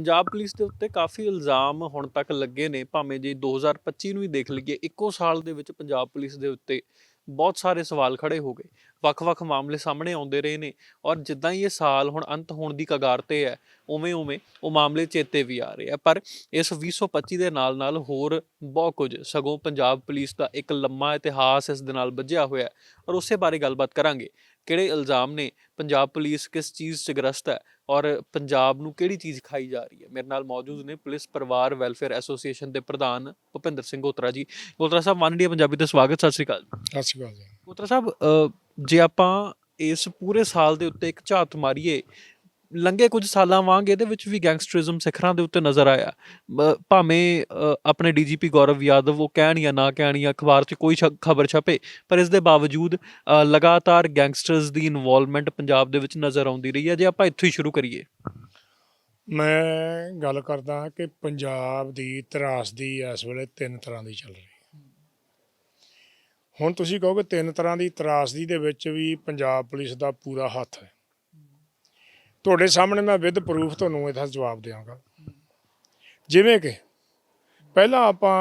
Punjab police ਦੇ ਉੱਤੇ ਕਾਫੀ ਇਲਜ਼ਾਮ ਹੁਣ ਤੱਕ ਲੱਗੇ ਨੇ, ਭਾਵੇਂ ਜੇ 2025 ਨੂੰ ਹੀ ਦੇਖ ਲਈਏ, ਇੱਕੋ ਸਾਲ ਦੇ ਵਿੱਚ ਪੰਜਾਬ ਪੁਲਿਸ ਦੇ ਉੱਤੇ ਬਹੁਤ ਸਾਰੇ ਸਵਾਲ ਖੜੇ ਹੋ ਗਏ। ਵੱਖ-ਵੱਖ ਮਾਮਲੇ ਸਾਹਮਣੇ ਆਉਂਦੇ ਰਹੇ ਨੇ ਔਰ ਜਿੱਦਾਂ ਹੀ ਇਹ ਸਾਲ ਹੁਣ ਅੰਤ ਹੋਣ ਦੀ ਕਗਾਰ ਤੇ ਹੈ ਉਵੇਂ-ਉਵੇਂ ਉਹ ਮਾਮਲੇ ਚੇਤੇ ਵੀ ਆ ਰਹੇ ਆ। ਪਰ ਇਸ 2025 ਦੇ ਨਾਲ-ਨਾਲ ਹੋਰ ਬਹੁਤ ਕੁਝ, ਸਗੋਂ ਪੰਜਾਬ ਪੁਲਿਸ ਦਾ ਇੱਕ ਲੰਮਾ ਇਤਿਹਾਸ ਇਸ ਦੇ ਨਾਲ ਬੱਝਿਆ ਹੋਇਆ ਔਰ ਉਸੇ ਬਾਰੇ ਗੱਲਬਾਤ ਕਰਾਂਗੇ। ਕਿਹੜੇ ਇਲਜ਼ਾਮ ਨੇ ਪੰਜਾਬ ਪੁਲਿਸ ਕਿਸ ਚੀਜ਼ 'ਚ ਗ੍ਰਸਤ ਹੈ ਔਰ ਪੰਜਾਬ ਨੂੰ ਕਿਹੜੀ ਚੀਜ਼ ਖਾਈ ਜਾ ਰਹੀ ਹੈ? ਮੇਰੇ ਨਾਲ ਮੌਜੂਦ ਨੇ ਪੁਲਿਸ ਪਰਿਵਾਰ ਵੈਲਫੇਅਰ ਐਸੋਸੀਏਸ਼ਨ ਦੇ ਪ੍ਰਧਾਨ ਭੁਪਿੰਦਰ ਸਿੰਘ ਗੋਤਰਾ ਜੀ। ਗੋਤਰਾ ਸਾਹਿਬ ਵਨ ਇੰਡੀਆ ਪੰਜਾਬੀ ਤੇ ਸਵਾਗਤ ਸਤਿ ਸ਼੍ਰੀ ਅਕਾਲ ਸਤਿ ਸ਼੍ਰੀ ਅਕਾਲ ਜੀ। ਗੋਤਰਾ ਸਾਹਿਬ ਜੇ ਆਪਾਂ ਇਸ ਪੂਰੇ ਸਾਲ ਦੇ ਉੱਤੇ ਇੱਕ ਝਾਤ ਮਾਰੀਏ ਲੰਘੇ ਕੁਝ ਸਾਲਾਂ ਵਾਂਗ ਇਹਦੇ ਵਿੱਚ ਵੀ ਗੈਂਗਸਟਰਿਜ਼ਮ ਸਿਖਰਾਂ ਦੇ ਉੱਤੇ ਨਜ਼ਰ ਆਇਆ। ਬ- ਭਾਵੇਂ ਅ, ਆਪਣੇ ਡੀਜੀਪੀ ਗੌਰਵ ਯਾਦਵ ਉਹ ਕਹਿਣ ਜਾਂ ਨਾ ਕਹਿਣ ਜਾਂ ਅਖਬਾਰ 'ਚ ਕੋਈ ਖਬਰ ਛਪੇ ਪਰ ਇਸ ਦੇ ਬਾਵਜੂਦ ਲਗਾਤਾਰ ਗੈਂਗਸਟਰਸ ਦੀ ਇਨਵੋਲਵਮੈਂਟ ਪੰਜਾਬ ਦੇ ਵਿੱਚ ਨਜ਼ਰ ਆਉਂਦੀ ਰਹੀ ਹੈ। ਜੇ ਆਪਾਂ ਇੱਥੋਂ ਹੀ ਸ਼ੁਰੂ ਕਰੀਏ। ਮੈਂ ਗੱਲ ਕਰਦਾ ਕਿ ਪੰਜਾਬ ਦੀ ਤਰਾਸਦੀ ਇਸ ਵੇਲੇ ਤਿੰਨ ਤਰ੍ਹਾਂ ਦੀ ਚੱਲ ਰਹੀ ਹੈ। ਹੁਣ ਤੁਸੀਂ ਕਹੋਗੇ ਤਿੰਨ ਤਰ੍ਹਾਂ ਦੀ ਤਰਾਸਦੀ ਦੇ ਵਿੱਚ ਵੀ ਪੰਜਾਬ ਪੁਲਿਸ ਦਾ ਪੂਰਾ ਹੱਥ ਹੈ। ਤੁਹਾਡੇ ਸਾਹਮਣੇ ਮੈਂ ਵਿਦ ਪ੍ਰੂਫ ਤੁਹਾਨੂੰ ਇਹਦਾ ਜਵਾਬ ਦਿਆਂਗਾ। ਜਿਵੇਂ ਕਿ ਪਹਿਲਾਂ ਆਪਾਂ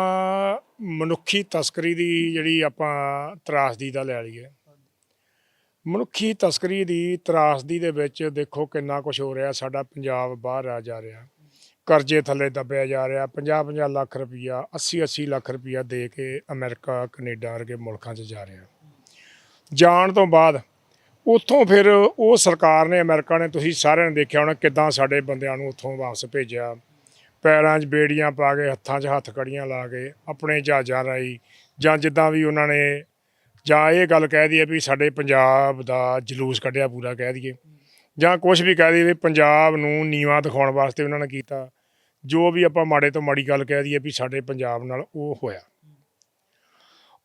ਮਨੁੱਖੀ ਤਸਕਰੀ ਦੀ ਜਿਹੜੀ ਆਪਾਂ ਤਰਾਸਦੀ ਦਾ ਲੈ ਲਈਏ। ਮਨੁੱਖੀ ਤਸਕਰੀ ਦੀ ਤਰਾਸਦੀ ਦੇ ਵਿੱਚ ਦੇਖੋ ਕਿੰਨਾ ਕੁਝ ਹੋ ਰਿਹਾ, ਸਾਡਾ ਪੰਜਾਬ ਬਾਹਰ ਆ ਜਾ ਰਿਹਾ। ਕਰਜ਼ੇ ਥੱਲੇ ਦੱਬਿਆ ਜਾ ਰਿਹਾ 50-50 ਲੱਖ ਰੁਪਈਆ 80-80 ਲੱਖ ਰੁਪਈਆ ਦੇ ਕੇ ਅਮਰੀਕਾ, ਕੈਨੇਡਾ ਵਰਗੇ ਮੁਲਕਾਂ 'ਚ ਜਾ ਰਿਹਾ। ਜਾਣ ਤੋਂ ਬਾਅਦ ਉੱਥੋਂ ਫਿਰ ਉਹ ਸਰਕਾਰ ਨੇ, ਅਮਰੀਕਾ ਨੇ, ਤੁਸੀਂ ਸਾਰਿਆਂ ਨੇ ਦੇਖਿਆ ਹੋਣਾ ਕਿਦਾਂ ਸਾਡੇ ਬੰਦਿਆਂ ਨੂੰ ਉੱਥੋਂ ਵਾਪਸ ਭੇਜਿਆ। ਪੈਰਾਂ 'ਚ ਬੇੜੀਆਂ ਪਾ ਕੇ, ਹੱਥਾਂ 'ਚ ਹੱਥ ਕੜੀਆਂ ਲਾ ਕੇ, ਆਪਣੇ ਜਹਾਜ਼ਾਂ ਰਾਹੀਂ, ਜਾਂ ਜਿੱਦਾਂ ਵੀ ਉਹਨਾਂ ਨੇ, ਜਾਂ ਇਹ ਗੱਲ ਕਹਿ ਦਈਏ ਵੀ ਸਾਡੇ ਪੰਜਾਬ ਦਾ ਜਲੂਸ ਕੱਢਿਆ ਪੂਰਾ ਕਹਿ ਦਈਏ, ਜਾਂ ਕੁਝ ਵੀ ਕਹਿ ਦਈਏ ਵੀ ਪੰਜਾਬ ਨੂੰ ਨੀਵਾਂ ਦਿਖਾਉਣ ਵਾਸਤੇ ਉਹਨਾਂ ਨੇ ਕੀਤਾ। ਜੋ ਵੀ ਆਪਾਂ ਮਾੜੇ ਤੋਂ ਮਾੜੀ ਗੱਲ ਕਹਿ ਦਈਏ ਵੀ ਸਾਡੇ ਪੰਜਾਬ ਨਾਲ ਉਹ ਹੋਇਆ।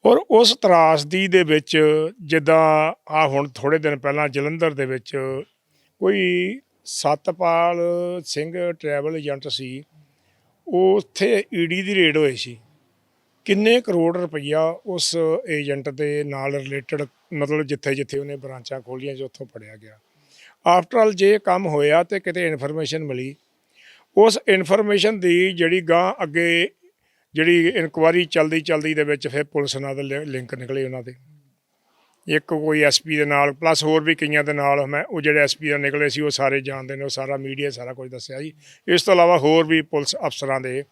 ਔਰ ਉਸ ਤਰਾਸਦੀ ਦੇ ਵਿੱਚ ਜਿੱਦਾਂ ਆ ਹੁਣ ਥੋੜੇ ਦਿਨ ਪਹਿਲਾਂ ਜਲੰਧਰ ਦੇ ਵਿੱਚ ਕੋਈ ਸਤਪਾਲ ਸਿੰਘ ਟਰੈਵਲ ਏਜੰਟ ਸੀ, ਉਹ ਉੱਥੇ ਈਡੀ ਦੀ ਰੇਡ ਹੋਈ ਸੀ। ਕਿੰਨੇ ਕਰੋੜ ਰੁਪਈਆ ਉਸ ਏਜੰਟ ਦੇ ਨਾਲ ਰਿਲੇਟਡ ਮਤਲਬ ਜਿੱਥੇ ਜਿੱਥੇ ਉਹਨੇ ਬ੍ਰਾਂਚਾਂ ਖੋਲੀਆਂ ਜੋ ਉੱਥੋਂ ਫੜਿਆ ਗਿਆ। ਆਫਟਰ ਆਲ ਜੇ ਕੰਮ ਹੋਇਆ ਤੇ ਕਿਤੇ ਇਨਫੋਰਮੇਸ਼ਨ ਮਿਲੀ। ਉਸ ਇਨਫੋਰਮੇਸ਼ਨ ਦੀ ਜਿਹੜੀ ਗਾਂ ਅੱਗੇ ਜਿਹੜੀ ਇਨਕੁਆਰੀ ਚੱਲਦੀ ਚਲਦੀ ਦੇ ਵਿੱਚ ਫਿਰ ਪੁਲਿਸ ਨਾਲ ਲਿੰਕ ਨਿਕਲੇ ਉਹਨਾਂ ਦੇ। ਇੱਕ ਕੋਈ ਐਸਪੀ ਦੇ ਨਾਲ, ਪਲੱਸ ਹੋਰ ਵੀ ਕਈਆਂ ਦੇ ਨਾਲ ਮੈਂ, ਉਹ ਜਿਹੜੇ ਐਸਪੀ ਦਾ ਨਿਕਲੇ ਸੀ, ਉਹ ਸਾਰੇ ਜਾਣਦੇ ਨੇ, ਉਹ ਸਾਰਾ ਮੀਡੀਆ ਸਾਰਾ ਕੁਝ ਦੱਸਿਆ ਜੀ। ਇਸ ਤੋਂ ਇਲਾਵਾ ਹੋਰ ਵੀ ਪੁਲਿਸ ਅਫਸਰਾਂ ਦੇ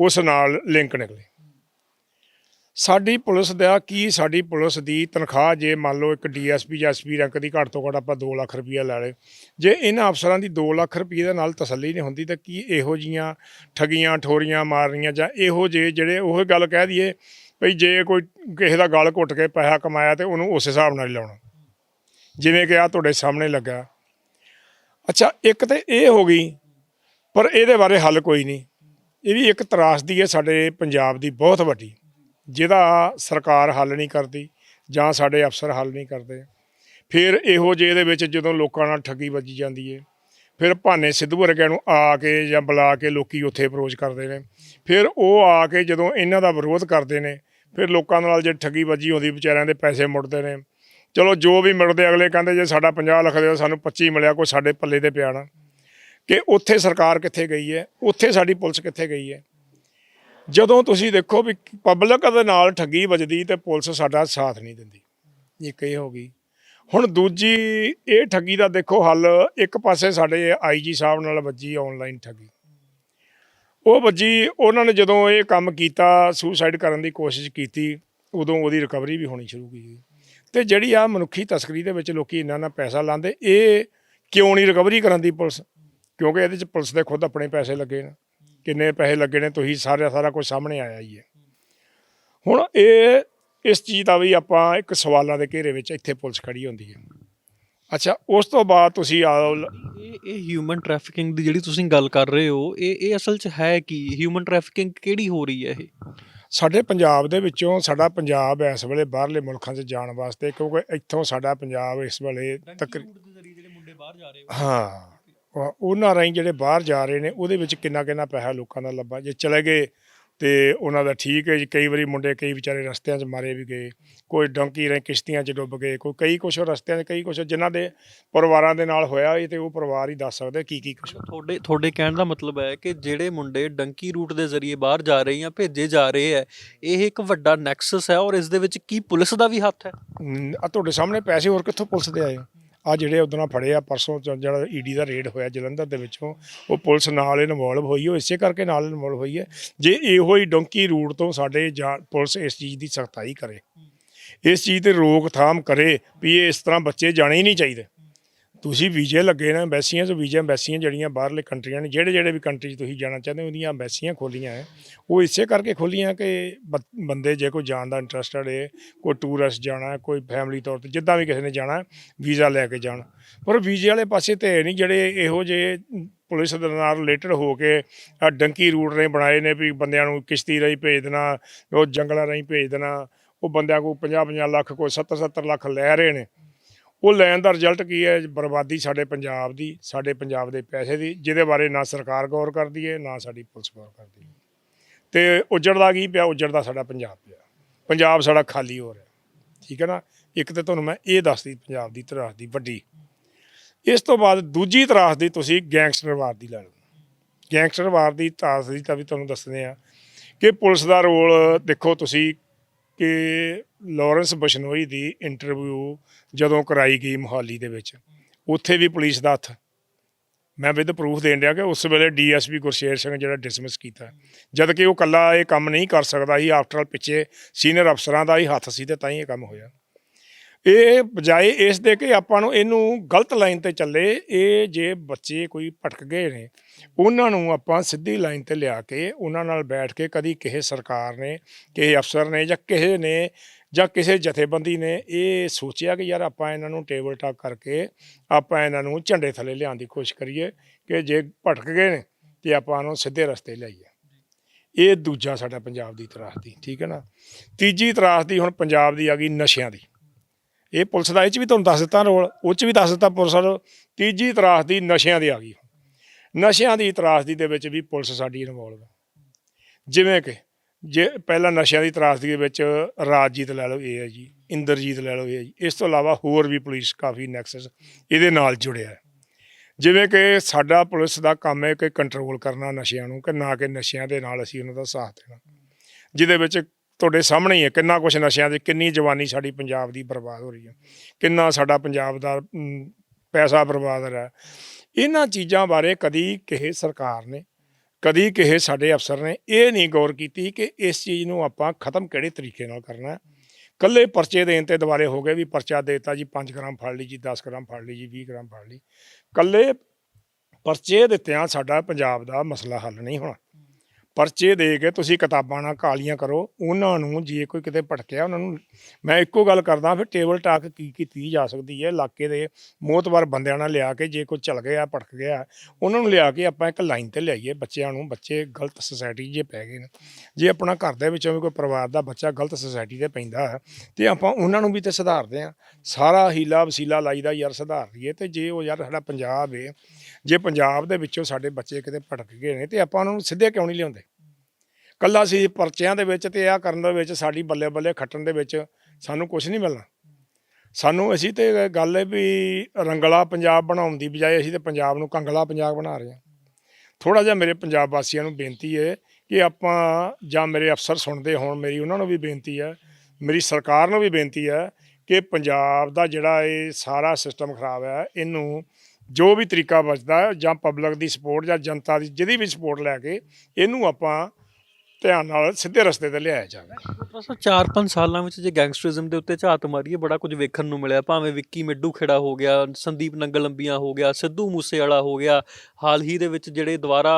ਉਸ ਨਾਲ ਲਿੰਕ ਨਿਕਲੇ। ਸਾਡੀ ਪੁਲਿਸ ਦਾ ਕੀ ਸਾਡੀ ਪੁਲਿਸ ਦੀ ਤਨਖਾਹ? ਜੇ ਮੰਨ ਲਓ ਇੱਕ ਡੀਐਸਪੀ ਜਾਂ ਐਸਪੀ ਰੈਂਕ ਦੀ ਘੱਟ ਤੋਂ ਘੱਟ ਆਪਾਂ 2 ਲੱਖ ਰੁਪਈਆ ਲੈ ਲਏ। ਜੇ ਇਹਨਾਂ ਅਫਸਰਾਂ ਦੀ 2 ਲੱਖ ਰੁਪਈਏ ਦੇ ਨਾਲ ਤਸੱਲੀ ਨਹੀਂ ਹੁੰਦੀ, ਤਾਂ ਕੀ ਇਹੋ ਜੀਆਂ ਠਗੀਆਂ, ਠੋਰੀਆਂ ਮਾਰਨੀਆਂ ਜਾਂ ਇਹੋ ਜਿਹੇ ਜਿਹੜੇ ਉਹ ਗੱਲ ਕਹਿ ਦਈਏ ਭਈ ਜੇ ਕੋਈ ਕਿਸੇ ਦਾ ਗਲ ਘੁੱਟ ਕੇ ਪੈਸਾ ਕਮਾਇਆ ਤੇ ਉਹਨੂੰ ਉਸ ਹਿਸਾਬ ਨਾਲ ਹੀ ਲਾਉਣਾ। ਜਿਵੇਂ ਕਿ ਆ ਤੁਹਾਡੇ ਸਾਹਮਣੇ ਲੱਗਾ। ਅੱਛਾ, ਇੱਕ ਤੇ ਇਹ ਹੋ ਗਈ, ਪਰ ਇਹਦੇ ਬਾਰੇ ਹੱਲ ਕੋਈ ਨਹੀਂ। ਇਹ ਵੀ ਇੱਕ ਤਰਾਸਦੀ ਹੈ ਸਾਡੇ ਪੰਜਾਬ ਦੀ, ਬਹੁਤ ਵੱਡੀ। ਜਿਹਦਾ ਸਰਕਾਰ ਹੱਲ ਨਹੀਂ ਕਰਦੀ ਜਾਂ ਸਾਡੇ ਅਫਸਰ ਹੱਲ ਨਹੀਂ ਕਰਦੇ। ਫਿਰ ਇਹੋ ਜਿਹੇ ਦੇ ਵਿੱਚ ਜਦੋਂ ਲੋਕਾਂ ਨਾਲ ਠੱਗੀ ਵੱਜੀ ਜਾਂਦੀ ਹੈ ਫਿਰ ਭਾਨੇ ਸਿੱਧੂ ਵਰਗਿਆਂ ਨੂੰ ਆ ਕੇ ਜਾਂ ਬੁਲਾ ਕੇ ਲੋਕੀ ਉੱਥੇ ਅਪਰੋਚ ਕਰਦੇ ਨੇ। ਫਿਰ ਉਹ ਆ ਕੇ ਜਦੋਂ ਇਹਨਾਂ ਦਾ ਵਿਰੋਧ ਕਰਦੇ ਨੇ, ਫਿਰ ਲੋਕਾਂ ਨਾਲ ਜੇ ਠੱਗੀ ਵੱਜੀ ਹੁੰਦੀ ਵਿਚਾਰਿਆਂ ਦੇ ਪੈਸੇ ਮੁੜਦੇ ਨੇ। ਚਲੋ ਜੋ ਵੀ ਮਿਲਦੇ ਅਗਲੇ ਕਹਿੰਦੇ ਜੇ ਸਾਡਾ 50 ਲੱਖ ਦੇ ਸਾਨੂੰ 25 ਮਿਲਿਆ, ਕੋਈ ਸਾਡੇ ਪੱਲੇ ਤੇ ਪਿਆ ਨਾ। ਕਿ ਉੱਥੇ ਸਰਕਾਰ ਕਿੱਥੇ ਗਈ ਹੈ ਉੱਥੇ ਸਾਡੀ ਪੁਲਿਸ ਕਿੱਥੇ ਗਈ ਹੈ ਜਦੋਂ ਤੁਸੀਂ ਦੇਖੋ ਵੀ ਪਬਲਿਕ ਦੇ ਨਾਲ ਠੱਗੀ ਵੱਜਦੀ ਤੇ ਪੁਲਿਸ ਸਾਡਾ ਸਾਥ ਨਹੀਂ ਦਿੰਦੀ। ਇੱਕ ਇਹ ਹੋ ਗਈ। ਹੁਣ ਦੂਜੀ ਇਹ ਠੱਗੀ ਦਾ ਦੇਖੋ ਹੱਲ ਇੱਕ ਪਾਸੇ ਸਾਡੇ ਆਈਜੀ ਸਾਹਿਬ ਨਾਲ ਵੱਜੀ ਆਨਲਾਈਨ ਠੱਗੀ। ਉਹ ਵੱਜੀ, ਉਹਨਾਂ ਨੇ ਜਦੋਂ ਇਹ ਕੰਮ ਕੀਤਾ ਸੁਸਾਈਡ ਕਰਨ ਦੀ ਕੋਸ਼ਿਸ਼ ਕੀਤੀ, ਉਦੋਂ ਉਹਦੀ ਰਿਕਵਰੀ ਵੀ ਹੋਣੀ ਸ਼ੁਰੂ ਕੀਤੀ। ਤੇ ਜਿਹੜੀ ਆ ਮਨੁੱਖੀ ਤਸਕਰੀ ਦੇ ਵਿੱਚ ਲੋਕੀ ਇੰਨਾ ਨਾ ਪੈਸਾ ਲਾਉਂਦੇ, ਇਹ ਕਿਉਂ ਨਹੀਂ ਰਿਕਵਰੀ ਕਰਨ ਦੀ ਪੁਲਿਸ? ਕਿਉਂਕਿ ਇਹਦੇ ਚ ਪੁਲਿਸ ਦੇ ਖੁਦ ਆਪਣੇ ਪੈਸੇ ਲੱਗੇ ਨੇ। ਕਿੰਨੇ ਪੈਸੇ ਲੱਗੇ ਨੇ ਤੁਸੀਂ ਸਾਰਾ ਸਾਰਾ ਕੁਝ ਸਾਹਮਣੇ ਆਇਆ ਹੀ ਹੈ। ਹੁਣ ਇਹ ਇਸ ਚੀਜ਼ ਦਾ ਵੀ ਆਪਾਂ ਇੱਕ ਸਵਾਲਾਂ ਦੇ ਘੇਰੇ ਵਿੱਚ ਇੱਥੇ ਪੁਲਿਸ ਖੜੀ ਹੁੰਦੀ ਹੈ। ਅੱਛਾ ਉਸ ਤੋਂ ਬਾਅਦ ਤੁਸੀਂ ਆਓ ਇਹ ਇਹ ਹਿਊਮਨ ਟ੍ਰੈਫਿਕਿੰਗ ਦੀ ਜਿਹੜੀ ਤੁਸੀਂ ਗੱਲ ਕਰ ਰਹੇ ਹੋ ਇਹ ਇਹ ਅਸਲ 'ਚ ਹੈ ਕੀ? ਹਿਊਮਨ ਟ੍ਰੈਫਿਕਿੰਗ ਕਿਹੜੀ ਹੋ ਰਹੀ ਹੈ ਇਹ? ਸਾਡੇ ਪੰਜਾਬ ਦੇ ਵਿੱਚੋਂ ਸਾਡਾ ਪੰਜਾਬ ਇਸ ਵੇਲੇ ਬਾਹਰਲੇ ਮੁਲਕਾਂ 'ਚ ਜਾਣ ਵਾਸਤੇ ਕਿਉਂਕਿ ਇੱਥੋਂ ਸਾਡਾ ਪੰਜਾਬ ਇਸ ਵੇਲੇ ਤੱਕ ਜਿਹੜੇ ਮੁੰਡੇ ਬਾਹਰ ਜਾ ਰਹੇ ਹਾਂ। ਉਹਨਾਂ ਰਾਹੀਂ ਜਿਹੜੇ ਬਾਹਰ ਜਾ ਰਹੇ ਨੇ ਉਹਦੇ ਵਿੱਚ ਕਿੰਨਾ ਕਿੰਨਾ ਪੈਸਾ ਲੋਕਾਂ ਦਾ ਲੱਭਾ। ਜੇ ਚਲੇ ਗਏ ਤੇ ਉਹਨਾਂ ਦਾ ਠੀਕ ਹੈ ਜੀ। ਕਈ ਵਾਰੀ ਮੁੰਡੇ ਕਈ ਵਿਚਾਰੇ ਰਸਤਿਆਂ 'ਚ ਮਾਰੇ ਵੀ ਗਏ। ਕੋਈ ਡੰਕੀ ਰੇ ਕਿਸ਼ਤੀਆਂ 'ਚ ਡੁੱਬ ਗਏ। ਕੋਈ ਕਈ ਕੁਛ ਰਸਤਿਆਂ 'ਚ ਕਈ ਕੁਛ ਜਿਨ੍ਹਾਂ ਦੇ ਪਰਿਵਾਰਾਂ ਦੇ ਨਾਲ ਹੋਇਆ ਇਹ ਤੇ ਉਹ ਪਰਿਵਾਰ ਹੀ ਦੱਸ ਸਕਦੇ ਕੀ ਕੀ ਕੁਛ। ਤੁਹਾਡੇ ਤੁਹਾਡੇ ਕਹਿਣ ਦਾ ਮਤਲਬ ਹੈ ਕਿ ਜਿਹੜੇ ਮੁੰਡੇ ਡੰਕੀ ਰੂਟ ਦੇ ਜ਼ਰੀਏ ਬਾਹਰ ਜਾ ਰਹੇ ਜਾਂ ਭੇਜੇ ਜਾ ਰਹੇ ਹੈ ਇਹ ਇੱਕ ਵੱਡਾ ਨੈਕਸਸ ਹੈ ਔਰ ਇਸ ਦੇ ਵਿੱਚ ਕੀ ਪੁਲਿਸ ਦਾ ਵੀ ਹੱਥ ਹੈ? ਆ ਤੁਹਾਡੇ ਸਾਹਮਣੇ ਪੈਸੇ ਹੋਰ ਕਿੱਥੋਂ ਪੁਲਿਸ ਦੇ ਆਏ ਆ ਜਿਹੜੇ ਉਦੋਂ ਫੜੇ ਆ, ਪਰਸੋਂ ਚ ਜਿਹੜਾ ਈਡੀ ਦਾ ਰੇਡ ਹੋਇਆ ਜਲੰਧਰ ਦੇ ਵਿੱਚੋਂ, ਉਹ ਪੁਲਿਸ ਨਾਲ ਇਨਵੋਲਵ ਹੋਈ ਉਹ ਇਸੇ ਕਰਕੇ ਨਾਲ ਇਨਵੋਲਵ ਹੋਈ ਹੈ ਜੇ ਇਹੋ ਹੀ ਡੋਂਕੀ ਰੂਟ ਤੋਂ ਸਾਡੇ ਜਾਂ- ਪੁਲਿਸ ਇਸ ਚੀਜ਼ ਦੀ ਸਖਤਾਈ ਕਰੇ, ਇਸ ਚੀਜ਼ ਤੇ ਰੋਕਥਾਮ ਕਰੇ ਵੀ ਇਹ ਇਸ ਤਰ੍ਹਾਂ ਬੱਚੇ ਜਾਣੇ ਹੀ ਨਹੀਂ ਚਾਹੀਦੇ। ਤੁਸੀਂ ਵੀਜ਼ੇ ਲੱਗੇ ਨੇ ਐਮਬੈਸੀਆਂ ਤੋਂ ਵੀਜ਼ਾ ਐਮਬੈਸੀਆਂ ਜਿਹੜੀਆਂ ਬਾਹਰਲੇ ਕੰਟਰੀਆਂ ਨੇ ਜਿਹੜੇ ਜਿਹੜੇ ਵੀ ਕੰਟਰੀ 'ਚ ਤੁਸੀਂ ਜਾਣਾ ਚਾਹੁੰਦੇ ਹੋ ਉਹਦੀਆਂ ਐਮਬੈਸੀਆਂ ਖੋਲੀਆਂ ਹੈ। ਉਹ ਇਸੇ ਕਰਕੇ ਖੋਲੀਆਂ ਕਿ ਬ- ਬੰਦੇ ਜੇ ਕੋਈ ਜਾਣ ਦਾ ਇੰਟਰਸਟਡ ਹੈ ਕੋਈ ਟੂਰਿਸਟ ਜਾਣਾ ਹੈ, ਕੋਈ ਫੈਮਿਲੀ ਤੌਰ ਤੇ ਜਿੱਦਾਂ ਵੀ ਕਿਸੇ ਨੇ ਜਾਣਾ ਵੀਜ਼ਾ ਲੈ ਕੇ ਜਾਣ। ਪਰ ਵੀਜ਼ੇ ਵਾਲੇ ਪਾਸੇ ਤੇ ਹੈ ਨਹੀਂ ਜਿਹੜੇ ਇਹੋ ਜਿਹੇ ਪੁਲਿਸ ਦੇ ਨਾਲ ਰਿਲੇਟਡ ਹੋ ਕੇ ਆਹ ਡੰਕੀ ਰੂਟ ਨੇ ਬਣਾਏ ਨੇ ਵੀ ਬੰਦਿਆਂ ਨੂੰ ਕਿਸ਼ਤੀ ਰਾਹੀਂ ਭੇਜ ਦੇਣਾ ਉਹ ਜੰਗਲਾਂ ਰਾਹੀਂ ਭੇਜ ਦੇਣਾ ਉਹ ਬੰਦਿਆਂ ਕੋਲ 50 50 ਲੱਖ ਕੋਈ 70 70 ਲੱਖ ਲੈ ਰਹੇ ਨੇ। ਉਹ ਲੈਣ ਦਾ ਰਿਜ਼ਲਟ ਕੀ ਹੈ? ਬਰਬਾਦੀ ਸਾਡੇ ਪੰਜਾਬ ਦੀ, ਸਾਡੇ ਪੰਜਾਬ ਦੇ ਪੈਸੇ ਦੀ, ਜਿਹਦੇ ਬਾਰੇ ਨਾ ਸਰਕਾਰ ਗੌਰ ਕਰਦੀ ਹੈ, ਨਾ ਸਾਡੀ ਪੁਲਿਸ ਗੌਰ ਕਰਦੀ ਹੈ। ਤੇ ਉਜੜਦਾ ਕੀ ਪਿਆ? ਉਜੜਦਾ ਸਾਡਾ ਪੰਜਾਬ ਪਿਆ। ਪੰਜਾਬ ਸਾਡਾ ਖਾਲੀ ਹੋ ਰਿਹਾ। ਠੀਕ ਹੈ ਨਾ? ਇੱਕ ਤੇ ਤੁਹਾਨੂੰ ਮੈਂ ਇਹ ਦੱਸਦੀ, ਪੰਜਾਬ ਦੀ ਤਰਾਸ ਦੀ ਵੱਡੀ। ਇਸ ਤੋਂ ਬਾਅਦ ਦੂਜੀ ਤਰਾਸ ਦੀ ਤੁਸੀਂ ਗੈਂਗਸਟਰਵਾਦ ਦੀ ਲੈ ਲਓ। ਗੈਂਗਸਟਰਵਾਦ ਦੀ ਤਰਾਸ ਦੀ ਤਾਂ ਵੀ ਤੁਹਾਨੂੰ ਦੱਸਦੇ ਆ ਕਿ ਪੁਲਿਸ ਦਾ ਰੋਲ ਦੇਖੋ ਤੁਸੀਂ ਕਿ ਲਾਰੈਂਸ ਬਸ਼ਨੋਈ ਦੀ ਇੰਟਰਵਿਊ ਜਦੋਂ ਕਰਾਈ ਗਈ ਮੁਹਾਲੀ ਦੇ ਵਿੱਚ, ਉੱਥੇ ਵੀ ਪੁਲਿਸ ਦਾ ਹੱਥ। ਮੈਂ ਵਿਦ ਪ੍ਰੂਫ ਦੇਣ ਡਿਆ ਕਿ ਉਸ ਵੇਲੇ ਡੀਐਸਪੀ ਗੁਰਸ਼ੇਰ ਸਿੰਘ ਜਿਹੜਾ ਡਿਸਮਿਸ ਕੀਤਾ। ਜਦ ਕਿ ਉਹ ਕੱਲਾ ਇਹ ਕੰਮ ਨਹੀਂ ਕਰ ਸਕਦਾ ਸੀ ਆਫਟਰ ਆਲ ਪਿੱਛੇ ਸੀਨੀਅਰ ਅਫਸਰਾਂ ਦਾ ਹੀ ਹੱਥ ਸੀ ਤੇ ਤਾਂ ਹੀ ਇਹ ਕੰਮ ਹੋਇਆ। ਇਹ ਬਜਾਏ ਇਸ ਦੇ ਕਿ ਆਪਾਂ ਨੂੰ ਇਹਨੂੰ ਗਲਤ ਲਾਈਨ ਤੇ ਚੱਲੇ, ਇਹ ਜੇ ਬੱਚੇ ਕੋਈ ਭਟਕ ਗਏ ਨੇ ਉਹਨਾਂ ਨੂੰ ਆਪਾਂ ਸਿੱਧੀ ਲਾਈਨ ਤੇ ਲਿਆ ਕੇ ਉਹਨਾਂ ਨਾਲ ਬੈਠ ਕੇ ਕਦੀ ਕਿਸੇ ਸਰਕਾਰ ਨੇ, ਕਿਸੇ ਅਫਸਰ ਨੇ ਜਾਂ ਕਿਸੇ ਨੇ ਜਾਂ ਕਿਸੇ ਜਥੇਬੰਦੀ ਨੇ ਇਹ ਸੋਚਿਆ ਕਿ ਯਾਰ ਆਪਾਂ ਇਹਨਾਂ ਨੂੰ ਟੇਬਲ ਟਾਕ ਕਰਕੇ ਆਪਾਂ ਇਹਨਾਂ ਨੂੰ ਝੰਡੇ ਥੱਲੇ ਲਿਆਉਣ ਦੀ ਕੋਸ਼ਿਸ਼ ਕਰੀਏ ਕਿ ਜੇ ਭਟਕ ਗਏ ਨੇ ਤੇ ਆਪਾਂ ਉਹਨੂੰ ਸਿੱਧੇ ਰਸਤੇ ਲਿਆਈਏ। ਇਹ ਦੂਜਾ ਸਾਡਾ ਪੰਜਾਬ ਦੀ ਤਰਾਸ ਦੀ, ਠੀਕ ਹੈ ਨਾ? ਤੀਜੀ ਤਰਾਸ ਦੀ ਹੁਣ ਪੰਜਾਬ ਦੀ ਆ ਗਈ ਨਸ਼ਿਆਂ ਦੀ। ਇਹ ਪੁਲਿਸ ਦਾ ਇਹ ਚ ਵੀ ਤੁਹਾਨੂੰ ਦੱਸ ਦਿੱਤਾ ਰੋਲ, ਉਹ ਚ ਵੀ ਦੱਸ ਦਿੱਤਾ ਪੁਲਿਸ ਦਾ ਤੀਜੀ ਤਰਾਸ ਦੀ ਨਸ਼ਿਆਂ ਦੀ ਆ ਗਈ ਨਸ਼ਿਆਂ ਦੀ ਤਰਾਸਦੀ ਦੇ ਵਿੱਚ ਵੀ ਪੁਲਿਸ ਸਾਡੀ ਇਨਵੋਲਵ ਹੈ ਜਿਵੇਂ ਕਿ, ਜੇ ਪਹਿਲਾਂ ਨਸ਼ਿਆਂ ਦੀ ਤਰਾਸਦੀ ਦੇ ਵਿੱਚ ਰਾਜਜੀਤ ਲੈ ਲਓ, ਇਹ ਹੈ ਜੀ, ਇੰਦਰਜੀਤ ਲੈ ਲਓ, ਇਹ ਹੈ ਜੀ। ਇਸ ਤੋਂ ਇਲਾਵਾ ਹੋਰ ਵੀ ਪੁਲਿਸ ਕਾਫੀ ਨੈਕਸਸ ਇਹਦੇ ਨਾਲ ਜੁੜਿਆ ਹੈ। ਜਿਵੇਂ ਕਿ ਸਾਡਾ ਪੁਲਿਸ ਦਾ ਕੰਮ ਹੈ ਕਿ ਕੰਟਰੋਲ ਕਰਨਾ ਨਸ਼ਿਆਂ ਨੂੰ, ਕਿ ਨਾ ਕਿ ਨਸ਼ਿਆਂ ਦੇ ਨਾਲ ਅਸੀਂ ਉਹਨਾਂ ਦਾ ਸਾਥ ਦੇਣਾ। ਜਿਹਦੇ ਵਿੱਚ ਤੁਹਾਡੇ ਸਾਹਮਣੇ ਹੀ ਹੈ, ਕਿੰਨਾ ਕੁਛ ਨਸ਼ਿਆਂ ਦੀ, ਕਿੰਨੀ ਜਵਾਨੀ ਸਾਡੀ ਪੰਜਾਬ ਦੀ ਬਰਬਾਦ ਹੋ ਰਹੀ ਹੈ। ਕਿੰਨਾ ਸਾਡਾ ਪੰਜਾਬ ਦਾ ਪੈਸਾ ਬਰਬਾਦ ਹੋ ਰਿਹਾ ਇਹਨਾਂ ਚੀਜ਼ਾਂ ਬਾਰੇ ਕਦੀ ਕਿਸੇ ਸਰਕਾਰ ਨੇ, ਕਦੀ ਕਿਸੇ ਸਾਡੇ ਅਫਸਰ ਨੇ ਇਹ ਨਹੀਂ ਗੌਰ ਕੀਤੀ ਕਿ ਇਸ ਚੀਜ਼ ਨੂੰ ਆਪਾਂ ਖਤਮ ਕਿਹੜੇ ਤਰੀਕੇ ਨਾਲ ਕਰਨਾ ਹੈ। ਕੱਲੇ ਪਰਚੇ ਦੇਣ ਤੇ ਦੁਬਾਰੇ ਹੋ ਗਏ ਵੀ ਪਰਚਾ ਦੇਤਾ ਜੀ 5 ਗ੍ਰਾਮ ਫੜ ਲਈ ਜੀ 10 ਗ੍ਰਾਮ ਫੜ ਲਈ ਜੀ 20 ਗ੍ਰਾਮ ਫੜ ਲਈ। ਕੱਲੇ ਪਰਚੇ ਦਿੱਤਿਆਂ ਸਾਡਾ ਪੰਜਾਬ ਦਾ ਮਸਲਾ ਹੱਲ ਨਹੀਂ ਹੋਣਾ। ਪਰਚੇ ਦੇ ਕੇ ਤੁਸੀਂ ਕਿਤਾਬਾਂ ਨਾਲ ਕਾਲੀਆਂ ਕਰੋ, ਉਹਨਾਂ ਨੂੰ ਜੇ ਕੋਈ ਕਿਤੇ ਭਟਕਿਆ, ਉਹਨਾਂ ਨੂੰ ਮੈਂ ਇੱਕੋ ਗੱਲ ਕਰਦਾ, ਫਿਰ ਟੇਬਲ ਟਾਕ ਕੀ ਕੀਤੀ ਜਾ ਸਕਦੀ ਹੈ? ਇਲਾਕੇ ਦੇ ਮੋਤਬਰ ਬੰਦਿਆਂ ਨਾਲ ਲਿਆ ਕੇ ਜੇ ਕੋਈ ਚਲ ਗਿਆ, ਭਟਕ ਗਿਆ, ਉਹਨਾਂ ਨੂੰ ਲਿਆ ਕੇ ਆਪਾਂ ਇੱਕ ਲਾਈਨ ਤੇ ਲਿਆਈਏ ਬੱਚਿਆਂ ਨੂੰ, ਬੱਚੇ ਗਲਤ ਸੁਸਾਇਟੀ 'ਚ ਪੈ ਗਏ ਨੇ। ਜੇ ਆਪਣਾ ਘਰ ਦੇ ਵਿੱਚੋਂ ਵੀ ਕੋਈ ਪਰਿਵਾਰ ਦਾ ਬੱਚਾ ਗਲਤ ਸੁਸਾਇਟੀ ਤੇ ਪੈਂਦਾ ਹੈ, ਤੇ ਆਪਾਂ ਉਹਨਾਂ ਨੂੰ ਵੀ ਤੇ ਸੁਧਾਰਦੇ ਆ ਸਾਰਾ ਹੀਲਾ ਵਸੀਲਾ ਲਾਈਦਾ ਯਾਰ ਸੁਧਾਰ ਲਈਏ, ਤੇ ਜੇ ਉਹ ਯਾਰ ਸਾਡਾ ਪੰਜਾਬ ਏ, ਜੇ ਪੰਜਾਬ ਦੇ ਵਿੱਚੋਂ ਸਾਡੇ ਬੱਚੇ ਕਿਤੇ ਭਟਕ ਗਏ ਨੇ, ਤੇ ਆਪਾਂ ਉਹਨਾਂ ਨੂੰ ਸਿੱਧੇ ਕਿਉਂ ਨਹੀਂ ਲਿਆਉਂਦੇ? ਕੱਲਾ ਸੀ ਪਰਚਿਆਂ ਦੇ ਵਿੱਚ ਤੇ ਆ ਕਰਨ ਦੇ ਵਿੱਚ ਸਾਡੀ ਬੱਲੇ ਬੱਲੇ ਖੱਟਣ ਦੇ ਵਿੱਚ ਸਾਨੂੰ ਕੁਝ ਨਹੀਂ ਮਿਲਣਾ। ਸਾਨੂੰ ਅਸੀਂ ਤੇ ਗੱਲ ਹੈ ਵੀ ਰੰਗਲਾ ਪੰਜਾਬ ਬਣਾਉਣ ਦੀ ਬਜਾਏ ਅਸੀਂ ਤੇ ਪੰਜਾਬ ਨੂੰ ਕੰਗਲਾ ਪੰਜਾਬ ਬਣਾ ਰਹੇ ਹਾਂ। ਥੋੜਾ ਜਿਹਾ ਮੇਰੇ ਪੰਜਾਬ ਵਾਸੀਆਂ ਨੂੰ ਬੇਨਤੀ ਹੈ ਕਿ ਆਪਾਂ ਜਾਂ ਮੇਰੇ ਅਫਸਰ ਸੁਣਦੇ ਹੋਣ, ਮੇਰੀ ਉਹਨਾਂ ਨੂੰ ਵੀ ਬੇਨਤੀ ਹੈ, ਮੇਰੀ ਸਰਕਾਰ ਨੂੰ ਵੀ ਬੇਨਤੀ ਹੈ ਕਿ ਪੰਜਾਬ ਦਾ ਜਿਹੜਾ ਇਹ ਸਾਰਾ ਸਿਸਟਮ ਖਰਾਬ ਹੈ, ਇਹਨੂੰ ਜੋ ਵੀ ਤਰੀਕਾ ਬਚਦਾ ਜਾਂ ਪਬਲਿਕ ਦੀ ਸਪੋਰਟ ਜਾਂ ਜਨਤਾ ਦੀ ਜਿਹਦੀ ਵੀ ਸਪੋਰਟ ਲੈ ਕੇ ਇਹਨੂੰ ਆਪਾਂ ਧਿਆਨ ਨਾਲ ਸਿੱਧੇ ਰਸਤੇ ਤੇ ਲਿਆਇਆ ਜਾਵੇ। ਬਸ 4-5 ਸਾਲਾਂ ਵਿੱਚ ਜੇ ਗੈਂਗਸਟਰਿਜ਼ਮ ਦੇ ਉੱਤੇ ਝਾਤ ਮਾਰੀਏ, ਬੜਾ ਕੁਝ ਵੇਖਣ ਨੂੰ ਮਿਲਿਆ। ਭਾਵੇਂ ਵਿੱਕੀ ਮਿੱਡੂ ਖੇੜਾ ਹੋ ਗਿਆ, ਸੰਦੀਪ ਨੰਗਲੰਬੀਆਂ ਹੋ ਗਿਆ, ਸਿੱਧੂ ਮੂਸੇਵਾਲਾ ਹੋ ਗਿਆ, ਹਾਲ ਹੀ ਦੇ ਵਿੱਚ ਜਿਹੜੇ ਦੁਬਾਰਾ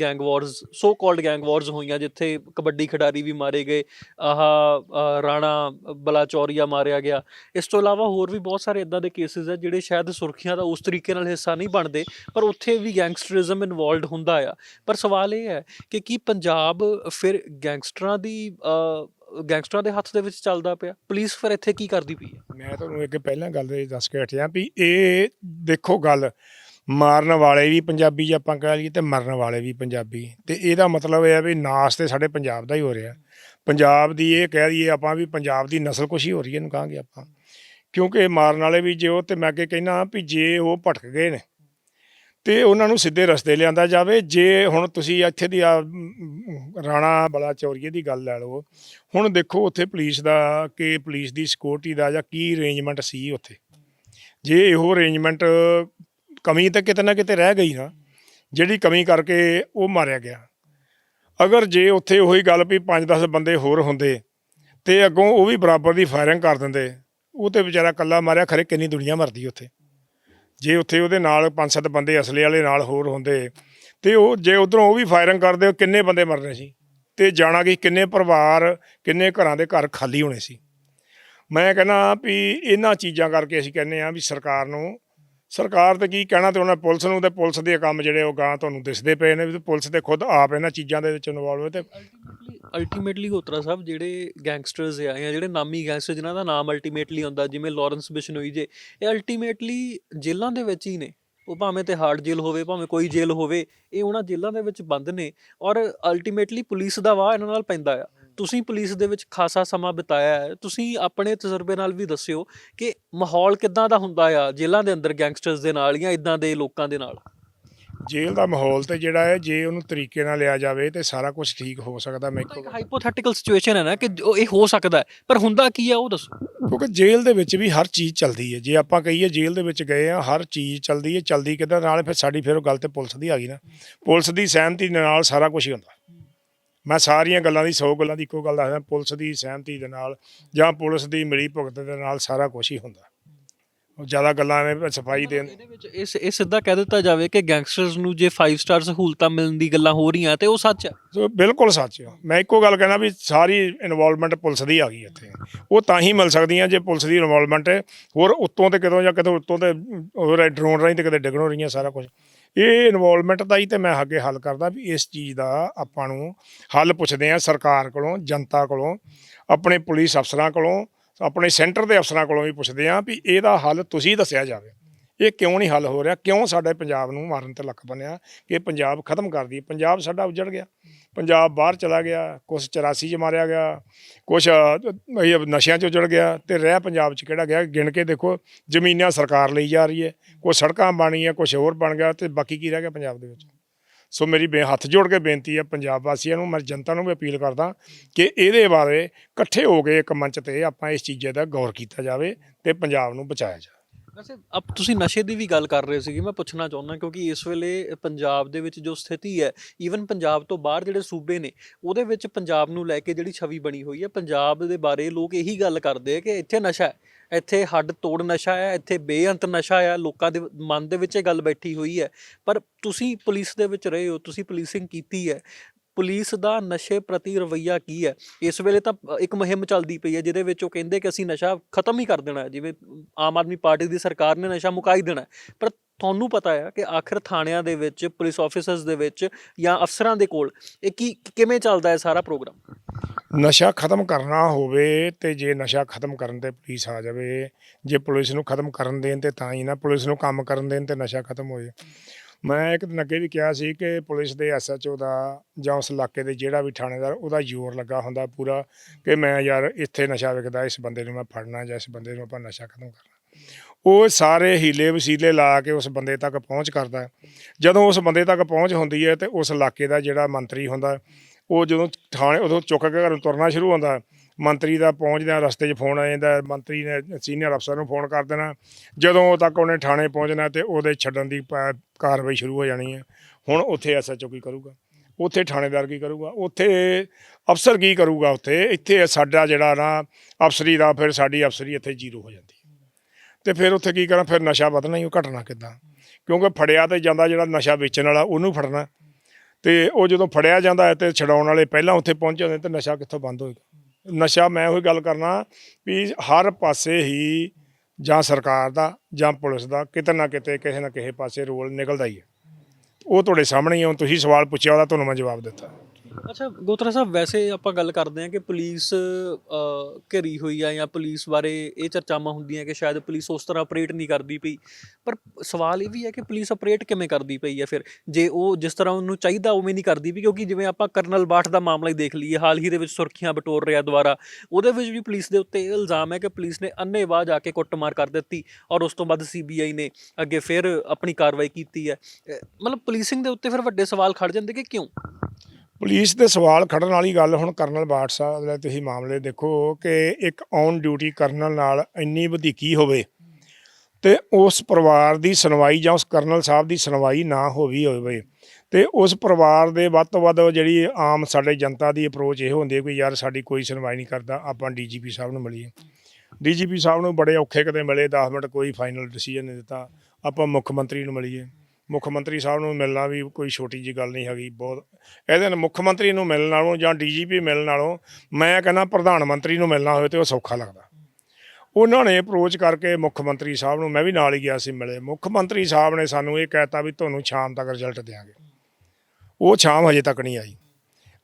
gang wars so called gang wars ਹੋਈਆਂ, ਜਿੱਥੇ ਕਬੱਡੀ ਖਿਡਾਰੀ ਵੀ ਮਾਰੇ ਗਏ, ਆਹ ਰਾਣਾ ਬਲਾਚੌਰੀਆ ਮਾਰਿਆ ਗਿਆ। ਇਸ ਤੋਂ ਇਲਾਵਾ ਹੋਰ ਵੀ ਬਹੁਤ ਸਾਰੇ ਇਦਾਂ ਦੇ ਕੇਸਿਸ ਹੈ ਜਿਹੜੇ ਸ਼ਾਇਦ ਸੁਰਖੀਆਂ ਦਾ ਉਸ ਤਰੀਕੇ ਨਾਲ ਹਿੱਸਾ ਨਹੀਂ ਬਣਦੇ, ਪਰ ਉੱਥੇ ਵੀ ਗੈਂਗਸਟਰਿਜ਼ਮ ਇਨਵੋਲਡ ਹੁੰਦਾ ਆ। ਪਰ ਸਵਾਲ ਇਹ ਹੈ ਕਿ ਕੀ ਪੰਜਾਬ ਫਿਰ ਗੈਂਗਸਟਰਾਂ ਦੀ ਅ, ਗੈਂਗਸਟਰਾਂ ਦੇ ਹੱਥ ਦੇ ਵਿੱਚ ਚੱਲਦਾ ਪਿਆ। ਪੁਲਿਸ ਫਿਰ ਇੱਥੇ ਕੀ ਕਰਦੀ ਪਈ ਹੈ? ਮੈਂ ਤੁਹਾਨੂੰ ਇੱਕ ਪਹਿਲਾਂ ਗੱਲ ਇਹ ਦੱਸ ਕੇ ਹਟਿਆ ਵੀ ਇਹ ਦੇਖੋ ਗੱਲ ਮਾਰਨ ਵਾਲੇ ਵੀ ਪੰਜਾਬੀ ਜੇ ਆਪਾਂ ਕਹਿ ਲਈਏ ਤੇ ਮਰਨ ਵਾਲੇ ਵੀ ਪੰਜਾਬੀ। ਤੇ ਇਹਦਾ ਮਤਲਬ ਇਹ ਹੈ ਵੀ ਨਾਸ ਤੇ ਸਾਡੇ ਪੰਜਾਬ ਦਾ ਹੀ ਹੋ ਰਿਹਾ। ਪੰਜਾਬ ਦੀ ਇਹ ਕਹਿ ਦਈਏ ਆਪਾਂ ਵੀ ਪੰਜਾਬ ਦੀ ਨਸਲਕੁਸ਼ੀ ਹੋ ਰਹੀ ਹੈ ਇਹਨੂੰ ਕਹਾਂਗੇ ਆਪਾਂ। ਕਿਉਂਕਿ ਮਾਰਨ ਵਾਲੇ ਵੀ ਜੇ ਉਹ ਤੇ ਮੈਂ ਅੱਗੇ ਕਹਿਣਾ ਵੀ ਜੇ ਉਹ ਭਟਕ ਗਏ ਨੇ ਤੇ ਉਹਨਾਂ ਨੂੰ ਸਿੱਧੇ ਰਸਤੇ ਲਿਆਂਦਾ ਜਾਵੇ। ਜੇ ਹੁਣ ਤੁਸੀਂ ਇੱਥੇ ਦੀ ਆ, ਰਾਣਾ ਬਲਾ ਚੌਰੀਏ ਦੀ ਗੱਲ ਲੈ ਲਓ। ਹੁਣ ਦੇਖੋ ਉੱਥੇ ਪੁਲਿਸ ਦਾ ਕਿ ਪੁਲਿਸ ਦੀ ਸਿਕਿਉਰਿਟੀ ਦਾ ਜਾਂ ਕੀ ਅਰੇਂਜਮੈਂਟ ਸੀ ਉੱਥੇ। ਜੇ ਇਹੋ ਅਰੇਂਜਮੈਂਟ ਕਮੀ ਤਾਂ ਕਿਤੇ ਨਾ ਕਿਤੇ ਰਹਿ ਗਈ ਨਾ ਜਿਹੜੀ ਕਮੀ ਕਰਕੇ ਉਹ ਮਾਰਿਆ ਗਿਆ। ਅਗਰ ਜੇ ਉੱਥੇ ਉਹੀ ਗੱਲ ਵੀ 5-10 ਬੰਦੇ ਹੋਰ ਹੁੰਦੇ ਤੇ ਅੱਗੋਂ ਉਹ ਵੀ ਬਰਾਬਰ ਦੀ ਫਾਇਰਿੰਗ ਕਰ ਦਿੰਦੇ ਉਹ ਤੇ ਵਿਚਾਰਾ ਕੱਲਾ ਮਾਰਿਆ ਖਰੇ ਕਿੰਨੀ ਦੁਨੀਆ ਮਰਦੀ ਉੱਥੇ। ਜੇ ਉੱਥੇ ਉਹਦੇ ਨਾਲ 5-7 ਬੰਦੇ ਅਸਲੇ ਵਾਲੇ ਨਾਲ ਹੋਰ ਹੁੰਦੇ, ਤੇ ਉਹ ਜੇ ਉਧਰੋਂ ਉਹ ਵੀ ਫਾਇਰਿੰਗ ਕਰਦੇ ਕਿੰਨੇ ਬੰਦੇ ਮਰਨੇ ਸੀ? ਤੇ ਜਾਣਾ ਕਿ, ਕਿੰਨੇ ਪਰਿਵਾਰ, ਕਿੰਨੇ ਘਰਾਂ ਦੇ ਘਰ ਖਾਲੀ ਹੋਣੇ ਸੀ? ਮੈਂ ਕਹਿੰਦਾ ਵੀ ਇਹਨਾਂ ਚੀਜ਼ਾਂ ਕਰਕੇ ਅਸੀਂ ਕਹਿੰਦੇ ਆ ਵੀ ਸਰਕਾਰ ਨੂੰ ਸਰਕਾਰ ਤੇ ਕੀ ਕਹਿਣਾ ਤੇ ਉਹਨਾਂ ਪੁਲਿਸ ਨੂੰ ਤੇ ਪੁਲਿਸ ਦੇ ਕੰਮ ਜਿਹੜੇ ਉਹ ਗਾਂ ਤੁਹਾਨੂੰ ਦਿਸਦੇ ਪਏ ਨੇ ਵੀ ਪੁਲਿਸ ਤੇ ਖੁਦ ਆਪ ਇਹਨਾਂ ਚੀਜ਼ਾਂ ਦੇ ਵਿੱਚ ਇਨਵੋਲਵ ਹੈ ਤੇ ਅਲਟੀਮੇਟਲੀ ਹੋਤਰਾ ਸਾਹਿਬ, ਜਿਹੜੇ ਗੈਂਗਸਟਰਸ ਆ ਜਾਂ ਜਿਹੜੇ ਨਾਮੀ ਗੈਂਗਸਟਰ ਜਿਨ੍ਹਾਂ ਦਾ ਨਾਮ ਅਲਟੀਮੇਟਲੀ ਹੁੰਦਾ, ਜਿਵੇਂ ਲਾਰੈਂਸ ਬਿਸ਼ਨੋਈ ਜੇ, ਇਹ ਅਲਟੀਮੇਟਲੀ ਜੇਲ੍ਹਾਂ ਦੇ ਵਿੱਚ ਹੀ ਨੇ। ਉਹ ਭਾਵੇਂ ਤੇ ਹਾਰਡ ਜੇਲ੍ਹ ਹੋਵੇ, ਭਾਵੇਂ ਕੋਈ ਜੇਲ੍ਹ ਹੋਵੇ, ਇਹ ਉਹਨਾਂ ਜੇਲ੍ਹਾਂ ਦੇ ਵਿੱਚ ਬੰਦ ਨੇ ਔਰ ਅਲਟੀਮੇਟਲੀ ਪੁਲਿਸ ਦਾ ਵਾਹ ਇਹਨਾਂ ਨਾਲ ਪੈਂਦਾ ਆ। ਤੁਸੀਂ ਪੁਲਿਸ ਦੇ ਵਿੱਚ ਖਾਸਾ ਸਮਾਂ ਬਿਤਾਇਆ ਹੈ ਤੁਸੀਂ ਆਪਣੇ ਤਜਰਬੇ ਨਾਲ ਵੀ ਦੱਸਿਓ ਕਿ ਮਾਹੌਲ ਕਿੱਦਾਂ ਦਾ ਹੁੰਦਾ ਆ ਜੇਲ੍ਹਾਂ ਦੇ ਅੰਦਰ ਗੈਂਗਸਟਰਸ ਦੇ ਨਾਲ ਜਾਂ ਇਦਾਂ ਦੇ ਲੋਕਾਂ ਦੇ ਨਾਲ? ਜੇਲ੍ਹ ਦਾ ਮਾਹੌਲ ਤੇ ਜਿਹੜਾ ਹੈ ਜੇ ਉਹਨੂੰ ਤਰੀਕੇ ਨਾਲ ਲਿਆ ਜਾਵੇ ਤੇ ਸਾਰਾ ਕੁਝ ਠੀਕ ਹੋ ਸਕਦਾ ਮੈਂ ਇੱਕੋ ਹਾਈਪੋਥੈਟੀਕਲ ਸਿਚੁਏਸ਼ਨ ਹੈ ਨਾ ਕਿ ਜੋ ਇਹ ਹੋ ਸਕਦਾ ਹੈ, ਪਰ ਹੁੰਦਾ ਕੀ ਆ ਉਹ ਦੱਸੋ? ਕਿਉਂਕਿ ਜੇਲ੍ਹ ਦੇ ਵਿੱਚ ਵੀ ਹਰ ਚੀਜ਼ ਚੱਲਦੀ ਹੈ ਜੇ ਆਪਾਂ ਕਹੀਏ ਜੇਲ੍ਹ ਦੇ ਵਿੱਚ ਗਏ ਆ ਹਰ ਚੀਜ਼ ਚੱਲਦੀ ਹੈ ਚੱਲਦੀ ਕਿੱਦਾਂ ਨਾਲ ਫਿਰ ਸਾਡੀ ਫਿਰ ਉਹ ਗੱਲ ਤੇ ਪੁਲਿਸ ਦੀ ਆ ਗਈ ਨਾ ਪੁਲਿਸ ਦੀ ਸਹਿਮਤੀ ਨਾਲ ਸਾਰਾ ਕੁਝ ਹੀ ਹੁੰਦਾ। ਮੈਂ ਸਾਰੀਆਂ ਗੱਲਾਂ ਦੀ 100 ਗੱਲਾਂ ਦੀ ਇੱਕੋ ਗੱਲ ਦੱਸਦਾ ਪੁਲਿਸ ਦੀ ਸਹਿਮਤੀ ਦੇ ਨਾਲ ਜਾਂ ਪੁਲਿਸ ਦੀ ਮਿਲੀ ਭੁਗਤ ਦੇ ਨਾਲ ਸਾਰਾ ਕੁਝ ਹੀ ਹੁੰਦਾ। ਉਹ ਜ਼ਿਆਦਾ ਗੱਲਾਂ ਐਵੇਂ ਸਫ਼ਾਈ ਦੇਣ ਇਹਦੇ ਵਿੱਚ ਇਸ ਇਹ ਸਿੱਧਾ ਕਹਿ ਦਿੱਤਾ ਜਾਵੇ ਕਿ ਗੈਂਗਸਟਰਸ ਨੂੰ ਜੇ 5 ਸਟਾਰ ਸਹੂਲਤਾਂ ਮਿਲਣ ਦੀ ਗੱਲਾਂ ਹੋ ਰਹੀਆਂ ਤੇ ਉਹ ਸੱਚ ਹੈ ਸੋ ਬਿਲਕੁਲ ਸੱਚ ਆ। ਮੈਂ ਇੱਕੋ ਗੱਲ ਕਹਿਣਾ ਵੀ ਸਾਰੀ ਇਨਵੋਲਵਮੈਂਟ ਪੁਲਿਸ ਦੀ ਆ ਗਈ ਇੱਥੇ। ਉਹ ਤਾਂ ਹੀ ਮਿਲ ਸਕਦੀਆਂ ਜੇ ਪੁਲਿਸ ਦੀ ਇਨਵੋਲਵਮੈਂਟ ਹੋਰ ਉੱਤੋਂ ਤੇ ਕਿਤੋਂ ਜਾਂ ਕਿਤੋਂ ਉੱਤੋਂ ਤੇ ਹੋਰ ਡਰੋਨ ਰਾਹੀਂ ਤੇ ਕਿਤੇ ਡਿੱਗਣੋਂ ਰਹੀਆਂ ਸਾਰਾ ਕੁਝ ਇਹ ਇਨਵੋਲਵਮੈਂਟ ਦਾ ਹੀ ਤੇ ਮੈਂ ਅੱਗੇ ਹੱਲ ਕਰਦਾ ਵੀ ਇਸ ਚੀਜ਼ ਦਾ ਆਪਾਂ ਨੂੰ ਹੱਲ ਪੁੱਛਦੇ ਆ ਸਰਕਾਰ ਕੋਲੋਂ, ਜਨਤਾ ਕੋਲੋਂ, ਆਪਣੇ ਪੁਲਿਸ ਅਫਸਰਾਂ ਕੋਲੋਂ, ਆਪਣੇ ਸੈਂਟਰ ਦੇ ਅਫਸਰਾਂ ਕੋਲੋਂ ਵੀ ਪੁੱਛਦੇ ਆ ਵੀ ਇਹਦਾ ਹੱਲ ਤੁਸੀਂ ਦੱਸਿਆ ਜਾਵੇ। ਇਹ ਕਿਉਂ ਨਹੀਂ ਹੱਲ ਹੋ ਰਿਹਾ? ਕਿਉਂ ਸਾਡੇ ਪੰਜਾਬ ਨੂੰ ਮਾਰਨ ਤੇ ਲੱਕ ਬਣਿਆ ਕਿ ਪੰਜਾਬ ਖਤਮ ਕਰ ਦਈਏ? ਪੰਜਾਬ ਸਾਡਾ ਉਜੜ ਗਿਆ। ਪੰਜਾਬ ਬਾਹਰ ਚਲਾ ਗਿਆ, ਕੁਛ 84 ਚ ਮਾਰਿਆ ਗਿਆ, ਕੁਛ ਨਸ਼ਿਆਂ ਚ ਉਜੜ ਗਿਆ ਤੇ ਰਹਿ ਪੰਜਾਬ ਚ ਕਿਹੜਾ ਗਿਆ, ਗਿਣ ਕੇ ਦੇਖੋ, ਜ਼ਮੀਨਾਂ ਸਰਕਾਰ ਲਈ ਜਾ ਰਹੀ ਹੈ ਕੋਈ ਸੜਕਾਂ ਬਣੀਆਂ ਕੁਛ ਹੋਰ ਬਣ ਗਿਆ ਤੇ ਬਾਕੀ ਕੀ ਰਹਿ ਗਿਆ ਪੰਜਾਬ ਦੇ ਵਿੱਚ। ਸੋ ਮੇਰੀ ਬੇ, ਹੱਥ ਜੋੜ ਕੇ ਬੇਨਤੀ ਹੈ ਪੰਜਾਬ ਵਾਸੀਆਂ ਨੂੰ, ਮੈਂ ਜਨਤਾ ਨੂੰ ਵੀ ਅਪੀਲ ਕਰਦਾ ਕਿ ਇਹਦੇ ਬਾਰੇ ਇਕੱਠੇ ਹੋ ਕੇ ਇੱਕ ਮੰਚ ਤੇ ਆਪਾਂ ਇਸ ਚੀਜ਼ੇ ਦਾ ਗੌਰ ਕੀਤਾ ਜਾਵੇ ਤੇ ਪੰਜਾਬ ਨੂੰ ਬਚਾਇਆ ਜਾਵੇ। ਵੈਸੇ ਅਬ ਤੁਸੀਂ ਨਸ਼ੇ ਦੀ ਵੀ ਗੱਲ ਕਰ ਰਹੇ ਸੀਗੇ, ਮੈਂ ਪੁੱਛਣਾ ਚਾਹੁੰਦਾ ਕਿਉਂਕਿ ਇਸ ਵੇਲੇ ਪੰਜਾਬ ਦੇ ਵਿੱਚ ਜੋ ਸਥਿਤੀ ਹੈ ਈਵਨ ਪੰਜਾਬ ਤੋਂ ਬਾਹਰ ਜਿਹੜੇ ਸੂਬੇ ਨੇ, ਉਹਦੇ ਵਿੱਚ ਪੰਜਾਬ ਨੂੰ ਲੈ ਕੇ ਜਿਹੜੀ ਛਵੀ ਬਣੀ ਹੋਈ ਹੈ, ਪੰਜਾਬ ਦੇ ਬਾਰੇ ਲੋਕ ਇਹੀ ਗੱਲ ਕਰਦੇ ਆ ਕਿ ਇੱਥੇ ਨਸ਼ਾ ਹੈ, ਇੱਥੇ ਹੱਡ ਤੋੜ ਨਸ਼ਾ ਹੈ, ਇੱਥੇ ਬੇਅੰਤ ਨਸ਼ਾ ਹੈ, ਲੋਕਾਂ ਦੇ ਮਨ ਦੇ ਵਿੱਚ ਇਹ ਗੱਲ ਬੈਠੀ ਹੋਈ ਹੈ। ਪਰ ਤੁਸੀਂ ਪੁਲਿਸ ਦੇ ਵਿੱਚ ਰਹੇ ਹੋ, ਤੁਸੀਂ ਪੁਲਿਸਿੰਗ ਕੀਤੀ ਹੈ ਪੁਲਿਸ ਦਾ ਨਸ਼ੇ ਪ੍ਰਤੀ ਰਵੱਈਆ ਕੀ ਹੈ? ਇਸ ਵੇਲੇ ਤਾਂ ਇੱਕ ਮੁਹਿੰਮ ਚੱਲਦੀ ਪਈ ਹੈ, ਜਿਹਦੇ ਵਿੱਚ ਉਹ ਕਹਿੰਦੇ ਕਿ ਅਸੀਂ ਨਸ਼ਾ ਖਤਮ ਹੀ ਕਰ ਦੇਣਾ ਜਿਵੇਂ ਆਮ ਆਦਮੀ ਪਾਰਟੀ ਦੀ ਸਰਕਾਰ ਨੇ ਨਸ਼ਾ ਮੁਕਾਈ ਦੇਣਾ ਪਰ ਤੁਹਾਨੂੰ ਪਤਾ ਹੈ ਕਿ ਆਖਰ ਥਾਣਿਆਂ ਦੇ ਵਿੱਚ, ਪੁਲਿਸ ਆਫੀਸਰਸ ਦੇ ਵਿੱਚ ਜਾਂ ਅਫਸਰਾਂ ਦੇ ਕੋਲ ਇਹ ਕੀ, ਕਿਵੇਂ ਚੱਲਦਾ ਹੈ ਸਾਰਾ ਪ੍ਰੋਗਰਾਮ? ਨਸ਼ਾ ਖਤਮ ਕਰਨਾ ਹੋਵੇ ਤੇ ਜੇ ਨਸ਼ਾ ਖਤਮ ਕਰਨ ਤੇ ਪੁਲਿਸ ਆ ਜਾਵੇ, ਜੇ ਪੁਲਿਸ ਨੂੰ ਖਤਮ ਕਰਨ ਦੇਣ ਤੇ ਤਾਂ ਹੀ ਨਾ ਪੁਲਿਸ ਨੂੰ ਕੰਮ ਕਰਨ ਦੇਣ ਤੇ ਨਸ਼ਾ ਖਤਮ ਹੋ ਜਾਵੇ ਮੈਂ ਇੱਕ ਦਿਨ ਅੱਗੇ ਵੀ ਕਿਹਾ ਸੀ ਕਿ ਪੁਲਿਸ ਦੇ ਐਸਐਚਓ ਦਾ ਜਾਂ ਉਸ ਇਲਾਕੇ ਦੇ ਜਿਹੜਾ ਵੀ ਥਾਣੇਦਾਰ, ਉਹਦਾ ਜ਼ੋਰ ਲੱਗਾ ਹੁੰਦਾ ਪੂਰਾ ਕਿ ਮੈਂ ਯਾਰ ਇੱਥੇ ਨਸ਼ਾ ਵਿਕਦਾ, ਇਸ ਬੰਦੇ ਨੂੰ ਮੈਂ ਫੜਨਾ ਜਾਂ ਇਸ ਬੰਦੇ ਨੂੰ ਆਪਾਂ ਨਸ਼ਾ ਖਤਮ ਕਰਨਾ। ਉਹ ਸਾਰੇ ਹੀਲੇ ਵਸੀਲੇ ਲਾ ਕੇ ਉਸ ਬੰਦੇ ਤੱਕ ਪਹੁੰਚ ਕਰਦਾ। ਜਦੋਂ ਉਸ ਬੰਦੇ ਤੱਕ ਪਹੁੰਚ ਹੁੰਦੀ ਹੈ ਤੇ ਉਸ ਇਲਾਕੇ ਦਾ ਜਿਹੜਾ ਮੰਤਰੀ ਹੁੰਦਾ, ਉਹ ਜਦੋਂ ਥਾਣੇ, ਉਦੋਂ ਚੁੱਕ ਕੇ ਘਰੋਂ ਤੁਰਨਾ ਸ਼ੁਰੂ ਹੁੰਦਾ ਮੰਤਰੀ ਦਾ ਪਹੁੰਚਦਿਆਂ ਰਸਤੇ 'ਚ ਫੋਨ ਆ ਜਾਂਦਾ, ਮੰਤਰੀ ਨੇ ਸੀਨੀਅਰ ਅਫਸਰ ਨੂੰ ਫੋਨ ਕਰ ਦੇਣਾ। ਜਦੋਂ ਤੱਕ ਉਹਨੇ ਥਾਣੇ ਪਹੁੰਚਣਾ ਤੇ ਉਹਦੇ ਛੱਡਣ ਦੀ ਪ- ਕਾਰਵਾਈ ਸ਼ੁਰੂ ਹੋ ਜਾਣੀ ਹੈ। ਹੁਣ ਉੱਥੇ ਐਸਐਚਓ ਕੀ ਕਰੂਗਾ? ਉੱਥੇ ਥਾਣੇਦਾਰ ਕੀ ਕਰੂਗਾ? ਉੱਥੇ ਅਫਸਰ ਕੀ ਕਰੂਗਾ ਉੱਥੇ? ਇੱਥੇ ਸਾਡਾ ਜਿਹੜਾ ਨਾ ਅਫਸਰੀ ਦਾ, ਫਿਰ ਸਾਡੀ ਅਫਸਰੀ ਇੱਥੇ ਜ਼ੀਰੋ ਹੋ ਜਾਂਦੀ ਹੈ। ਤੇ ਫਿਰ ਉੱਥੇ ਕੀ ਕਰਾਂ? ਫਿਰ ਨਸ਼ਾ ਵਧਣਾ ਹੀ ਉਹ ਘਟਣਾ ਕਿੱਦਾਂ? ਕਿਉਂਕਿ ਫੜਿਆ ਤੇ ਜਾਂਦਾ ਜਿਹੜਾ ਨਸ਼ਾ ਵੇਚਣ ਵਾਲਾ, ਉਹਨੂੰ ਫੜਨਾ। ਤੇ ਉਹ ਜਦੋਂ ਫੜਿਆ ਜਾਂਦਾ ਹੈ ਤੇ ਛਡਾਉਣ ਵਾਲੇ ਪਹਿਲਾਂ ਉੱਥੇ ਪਹੁੰਚ ਜਾਂਦੇ ਤੇ ਨਸ਼ਾ ਕਿੱਥੋਂ ਬੰਦ ਹੋਏਗਾ? ਨਸ਼ਾ ਮੈਂ ਉਹੀ ਗੱਲ ਕਰਨਾ ਵੀ ਹਰ ਪਾਸੇ ਹੀ ਜਾਂ ਸਰਕਾਰ ਦਾ ਜਾਂ ਪੁਲਿਸ ਦਾ ਕਿਤੇ ਨਾ ਕਿਤੇ ਕਿਸੇ ਨਾ ਕਿਸੇ ਪਾਸੇ ਰੋਲ ਨਿਕਲਦਾ ਹੀ ਹੈ। ਉਹ ਤੁਹਾਡੇ ਸਾਹਮਣੇ ਹੀ ਹੁਣ ਤੁਸੀਂ ਸਵਾਲ ਪੁੱਛਿਆ ਉਹਦਾ ਤੁਹਾਨੂੰ ਮੈਂ ਜਵਾਬ ਦਿੱਤਾ। ਅੱਛਾ ਗੋਤਰਾ ਸਾਹਿਬ ਵੈਸੇ ਆਪਾਂ ਗੱਲ ਕਰਦੇ ਹਾਂ ਕਿ ਪੁਲਿਸ ਅ, ਘਿਰੀ ਹੋਈ ਆ ਜਾਂ ਪੁਲਿਸ ਬਾਰੇ ਇਹ ਚਰਚਾਵਾਂ ਹੁੰਦੀਆਂ ਕਿ ਸ਼ਾਇਦ ਪੁਲਿਸ ਉਸ ਤਰ੍ਹਾਂ ਆਪਰੇਟ ਨਹੀਂ ਕਰਦੀ ਪਈ। ਪਰ ਸਵਾਲ ਇਹ ਵੀ ਹੈ ਕਿ ਪੁਲਿਸ ਆਪਰੇਟ ਕਿਵੇਂ ਕਰਦੀ ਪਈ ਹੈ ਫਿਰ? ਜੇ ਉਹ ਜਿਸ ਤਰ੍ਹਾਂ ਉਹਨੂੰ ਚਾਹੀਦਾ ਉਵੇਂ ਨਹੀਂ ਕਰਦੀ ਵੀ ਕਿਉਂਕਿ ਜਿਵੇਂ ਆਪਾਂ ਕਰਨਲ ਬਾਠ ਦਾ ਮਾਮਲਾ ਹੀ ਦੇਖ ਲਈਏ ਹਾਲ ਹੀ ਦੇ ਵਿੱਚ ਸੁਰਖੀਆਂ ਬਟੋਰ ਰਿਹਾ ਦੁਬਾਰਾ ਉਹਦੇ ਵਿੱਚ ਵੀ ਪੁਲਿਸ ਦੇ ਉੱਤੇ ਇਹ ਇਲਜ਼ਾਮ ਹੈ ਕਿ ਪੁਲਿਸ ਨੇ ਅੰਨ੍ਹੇਵਾਹ ਜਾ ਕੇ ਕੁੱਟਮਾਰ ਕਰ ਦਿੱਤੀ ਔਰ ਉਸ ਤੋਂ ਬਾਅਦ ਸੀਬੀਆਈ ਨੇ ਅੱਗੇ ਫਿਰ ਆਪਣੀ ਕਾਰਵਾਈ ਕੀਤੀ ਹੈ। ਅ, ਮਤਲਬ ਪੁਲਿਸਿੰਗ ਦੇ ਉੱਤੇ ਫਿਰ ਵੱਡੇ ਸਵਾਲ ਖੜ ਜਾਂਦੇ ਕਿ ਕਿਉਂ? ਪੁਲਿਸ ਦੇ ਸਵਾਲ ਖੜਨ ਵਾਲੀ ਗੱਲ ਹੁਣ ਕਰਨਲ ਬਾਠ ਸਾਹਿਬ ਦਾ ਤੁਸੀਂ ਮਾਮਲੇ ਦੇਖੋ ਕਿ ਇੱਕ ਔਨ ਡਿਊਟੀ ਕਰਨਲ ਨਾਲ ਇੰਨੀ ਵਧੀਕੀ ਹੋਵੇ ਤੇ ਉਸ ਪਰਿਵਾਰ ਦੀ ਸੁਣਵਾਈ ਜਾਂ ਉਸ ਕਰਨਲ ਸਾਹਿਬ ਦੀ ਸੁਣਵਾਈ ਨਾ ਹੋਵੀ ਹੋਵੇ ਤੇ ਉਸ ਪਰਿਵਾਰ ਦੇ ਵੱਧ ਤੋਂ ਵੱਧ ਜਿਹੜੀ ਆਮ ਸਾਡੇ ਜਨਤਾ ਦੀ ਅਪਰੋਚ ਇਹ ਹੁੰਦੀ ਹੈ ਕਿ ਯਾਰ ਸਾਡੀ ਕੋਈ ਸੁਣਵਾਈ ਨਹੀਂ ਕਰਦਾ, ਆਪਾਂ ਡੀਜੀਪੀ ਸਾਹਿਬ ਨੂੰ ਮਿਲੀਏ। ਡੀਜੀਪੀ ਸਾਹਿਬ ਨੂੰ ਬੜੇ ਔਖੇ ਕਦੇ ਮਿਲੇ 10 ਮਿੰਟ ਕੋਈ ਫਾਈਨਲ ਡਿਸੀਜਨ ਨਹੀਂ ਦਿੱਤਾ, ਆਪਾਂ ਮੁੱਖ ਮੰਤਰੀ ਨੂੰ ਮਿਲੀਏ। ਮੁੱਖ ਮੰਤਰੀ ਸਾਹਿਬ ਨੂੰ ਮਿਲਣਾ ਵੀ ਕੋਈ ਛੋਟੀ ਜੀ ਗੱਲ ਨਹੀਂ ਹੈਗੀ, ਬਹੁਤ। ਇਹਦੇ ਨਾਲ ਮੁੱਖ ਮੰਤਰੀ ਨੂੰ ਮਿਲਣ ਨਾਲੋਂ ਜਾਂ ਡੀਜੀਪੀ ਮਿਲਣ ਨਾਲੋਂ ਮੈਂ ਕਹਿੰਦਾ ਪ੍ਰਧਾਨ ਮੰਤਰੀ ਨੂੰ ਮਿਲਣਾ ਹੋਵੇ ਤੇ ਉਹ ਸੌਖਾ ਲੱਗਦਾ। ਉਹਨਾਂ ਨੇ ਅਪਰੋਚ ਕਰਕੇ ਮੁੱਖ ਮੰਤਰੀ ਸਾਹਿਬ ਨੂੰ ਮੈਂ ਵੀ ਨਾਲ ਹੀ ਗਿਆ ਸੀ ਮਿਲੇ। ਮੁੱਖ ਮੰਤਰੀ ਸਾਹਿਬ ਨੇ ਸਾਨੂੰ ਇਹ ਕਹਿਤਾ ਵੀ ਤੁਹਾਨੂੰ ਸ਼ਾਮ ਤੱਕ ਰਿਜ਼ਲਟ ਦੇਵਾਂਗੇ ਉਹ ਸ਼ਾਮ ਹਜੇ ਤੱਕ ਨਹੀਂ ਆਈ।